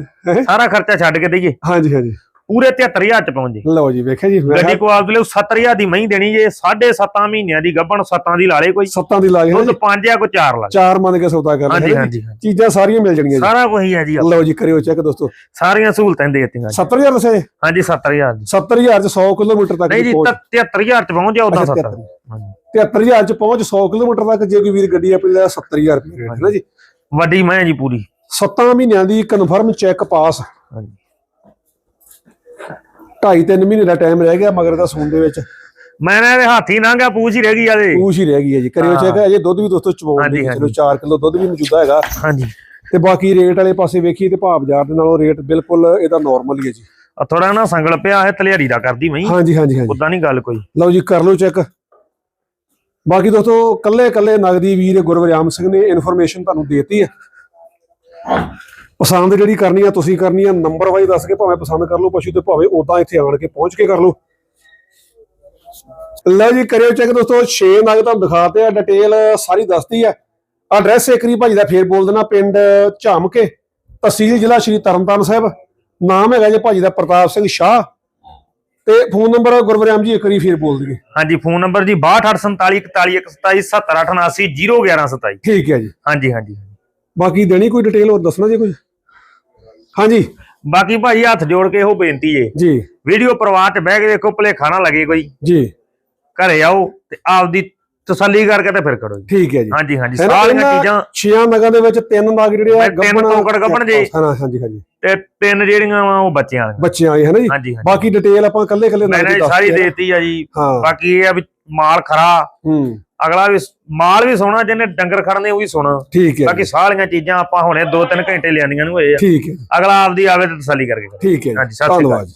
ਸਾਰਾ ਖਰਚਾ ਛੱਡ ਕੇ ਦਈਏ। ਹਾਂਜੀ ਹਾਂਜੀ। ਪੂਰੇ 73000 ਚ ਪਹੁੰਚ ਜੇ। ਲਓ ਜੀ ਵੇਖਿਆ ਜੀ ਗੱਡੀ ਕੋ ਆਪ ਲਈ 7000 ਦੀ ਮਹੀਂ ਦੇਣੀ ਜੇ 7.5 ਮਹੀਨਿਆਂ ਦੀ ਗੱਬਣ 7 ਦੀ ਲਾਲੇ ਕੋਈ। ਸੱਤਾਂ ਦੀ ਲਾ ਗਏ ਦੁੱਧ 5 ਆ ਕੋ 4 ਲਾ ਚਾਰ ਮੰਨ ਕੇ ਸੌਦਾ ਕਰ ਹਾਂਜੀ ਲੈਣਾ ਹਾਂਜੀ ਹਾਂਜੀ। ਚੀਜ਼ਾਂ ਸਾਰੀਆਂ ਮਿਲ ਜਾਣਗੀਆਂ ਜੀ। ਸਾਰਾ ਕੁਝ ਹੀ ਹੈ ਜੀ। ਲਓ ਜੀ ਕਰਿਓ ਚੈੱਕ ਦੋਸਤੋ। ਸਾਰੀਆਂ ਸਹੂਲਤਾਂ ਦੇ ਦਿੱਤੀਆਂ ਜੀ। 70000 ਦੱਸਿਆ ਜੀ? ਹਾਂਜੀ 70000 ਦੀ 70000 ਚ 100 ਕਿਲੋਮੀਟਰ ਤੱਕ ਨਹੀਂ ਦੀ ਜੀ ਪਹੁੰਚ। 73000 ਚ ਪਹੁੰਚ ਜਾ ਉਦਾਂ ਅੱਛਾ, 70 73000 ਚ ਪਹੁੰਚ 100 ਕਿਲੋਮੀਟਰ ਤੱਕ ਜੇ ਕੋਈ ਵੀਰ ਗੱਡੀ ਆਪਣੀ ਲੈ 70000 ਰੁਪਏ ਹੈ ਨਾ ਜੀ? ਵੱਡੀ ਮੈਂ ਜੀ ਪੂਰੀ। 7 ਮਹੀਨਿਆਂ ਦੀ ਕਨਫਰਮ ਚੈੱਕ ਪਾਸ ਹਾਂਜੀ। 2.5 3 ਮਹੀਨੇ ਦਾ ਟਾਈਮ ਰਹਿ ਗਿਆ ਮਗਰ ਦਾ ਸੂਣ ਦੇ ਵਿੱਚ। ਮੈਂ ਨਾ ਇਹਦੇ ਹਾਥੀ ਲੰਘਿਆ ਪੂਛ ਹੀ ਰਹਿ ਗਈ ਆਦੇ ਪੂਛ ਹੀ ਰਹਿ ਗਈ ਹੈ ਜੀ। ਕਰਿਓ ਚੈੱਕ ਅਜੇ ਦੁੱਧ ਵੀ ਦੋਸਤੋ ਚਵਾਉਣ ਦੀ ਚਲੋ ਹਾਂਜੀ। 4 ਕਿਲੋ ਦੁੱਧ ਵੀ ਮੌਜੂਦਾ ਹੈਗਾ। ਹਾਂਜੀ। ਤੇ ਬਾਕੀ ਰੇਟ ਵਾਲੇ ਪਾਸੇ ਵੇਖੀਏ ਤੇ ਭਾਅ ਬਾਜ਼ਾਰ ਦੇ ਨਾਲੋਂ ਰੇਟ ਬਿਲਕੁਲ ਇਹਦਾ ਨਾਰਮਲ ਹੀ ਹੈ ਜੀ। ਆ ਥੋੜਾ ਨਾ ਸੰਗਲ ਪਿਆ ਹੈ ਤਲਿਆੜੀ ਦਾ ਕਰਦੀ ਮੈਂ ਹਾਂਜੀ ਹਾਂਜੀ ਹਾਂਜੀ। ਉਦਾਂ ਨਹੀਂ ਗੱਲ ਕੋਈ। ਲਓ ਜੀ ਕਰ ਲਓ ਚੈੱਕ। ਬਾਕੀ ਦੋਸਤੋ ਕੱਲੇ ਕੱਲੇ ਨਗਦੀ ਵੀਰ ਗੁਰਵਰਿਆਮ ਸਿੰਘ ਨੇ ਇਨਫੋਰਮੇਸ਼ਨ ਤੁਹਾਨੂੰ ਦੇਤੀ ਹੈ। ਪਸੰਦ ਜਿਹੜੀ ਕਰਨੀ ਆ ਤੁਸੀਂ ਕਰਨੀ ਆ ਨੰਬਰ ਵਾਈਜ਼ ਦੱਸ ਕੇ ਭਾਵੇਂ ਪਸੰਦ ਕਰ ਲਓ ਪਸ਼ੂ ਤੇ ਭਾਵੇਂ ਉਦਾਂ ਇੱਥੇ ਆਣ ਕੇ ਪਹੁੰਚ ਕੇ ਕਰ ਲਓ। ਲਓ ਜੀ ਕਰਿਓ ਚੈੱਕ ਦੋਸਤੋ 6 ਨਗ ਤੁਹਾਨੂੰ ਦਿਖਾਤੇ ਆ ਡਿਟੇਲ ਸਾਰੀ ਦੱਸਦੀ ਆ। ਐਡਰੈਸ ਏਕਰੀ ਭਾਜੀ ਦਾ ਫੇਰ ਬੋਲ ਦੇਣਾ ਪਿੰਡ ਝਾਮਕੇ ਤਹਿਸੀਲ ਜ਼ਿਲ੍ਹਾ ਸ਼੍ਰੀ ਤਰਨਤਾਰਨ ਸਾਹਿਬ। ਨਾਮ ਹੈਗਾ ਜੀ ਭਾਜੀ ਦਾ ਪ੍ਰਤਾਪ ਸਿੰਘ ਸ਼ਾਹ। ਤੇ ਫੋਨ ਨੰਬਰ ਗੁਰਵਰਿਆਮ ਜੀ ਇੱਕ ਵਾਰੀ ਫੇਰ ਬੋਲ ਦਈਏ। ਹਾਂਜੀ ਫੋਨ ਨੰਬਰ ਜੀ 6247412778 ਠੀਕ ਹੈ ਜੀ। ਹਾਂਜੀ ਹਾਂਜੀ। ਬਾਕੀ ਦੇਣੀ ਕੋਈ ਡਿਟੇਲ ਹੋਰ ਦੱਸਣਾ ਜੀ ਕੁਝ? ਹਾਂਜੀ। ਬਾਕੀ ਭਾਈ ਹੱਥ ਜੋੜ ਕੇ ਇਹੋ ਬੇਨਤੀ ਏ। ਜੀ। ਵੀਡੀਓ ਪਰਿਵਾਰ ਚ ਬਹਿ ਕੇ ਦੇਖੋ ਭਲੇਖਾ ਨਾ ਲੱਗੇ ਕੋਈ। ਜੀ। ਘਰੇ ਆਓ ਤੇ ਆਪਦੀ ਤਸੱਲੀ ਕਰਕੇ ਤੇ ਫਿਰ ਕਰੋ ਜੀ। ਠੀਕ ਹੈ ਜੀ। ਹਾਂਜੀ ਹਾਂਜੀ। ਸਾਰੀਆਂ ਚੀਜ਼ਾਂ ਛੀਆਂ ਨਗਾਂ ਦੇ ਵਿੱਚ ਤਿੰਨ ਨਗ ਜਿਹੜੇ ਆ ਤਿੰਨ ਤੋਕੜ ਗੱਭਣ ਜੇ। ਹਾਂ ਹਾਂਜੀ ਹਾਂਜੀ ਤੇ ਤਿੰਨ ਜਿਹੜੀਆਂ ਉਹ ਬੱਚਿਆਂ ਵਾਲੀਆਂ। ਬੱਚਿਆਂ ਆਏ ਹੈ ਨਾ ਜੀ? ਬਾਕੀ ਡਿਟੇਲ ਆਪਾਂ ਕੱਲੇ ਕੱਲੇ ਮੈਂ ਨਾ ਜੀ ਸਾਰੀ ਦੇਤੀ ਆ ਜੀ। ਬਾਕੀ ਇਹ ਆ ਵੀ ਮਾਲ ਖਰਾ। ਹੂੰ। ਅਗਲਾ ਵੀ ਮਾਲ ਵੀ ਸੋਹਣਾ ਜਿਹਨੇ ਡੰਗਰ ਖੜਨੇ ਉਹ ਵੀ ਸੋਹਣਾ। ਠੀਕ ਹੈ ਬਾਕੀ ਸਾਰੀਆਂ ਚੀਜ਼ਾਂ ਆਪਾਂ ਹੁਣੇ 2-3 ਘੰਟੇ ਲਿਆਂਦੀਆਂ ਨੂੰ ਹੋਏ ਆ। ਠੀਕ ਹੈ ਅਗਲਾ ਆਪਦੀ ਆਵੇ ਤੇ ਤਸੱਲੀ ਕਰਕੇ ਕਰੇ। ਠੀਕ ਹੈ ਹਾਂਜੀ, ਸਤਿ ਸ਼੍ਰੀ ਅਕਾਲ।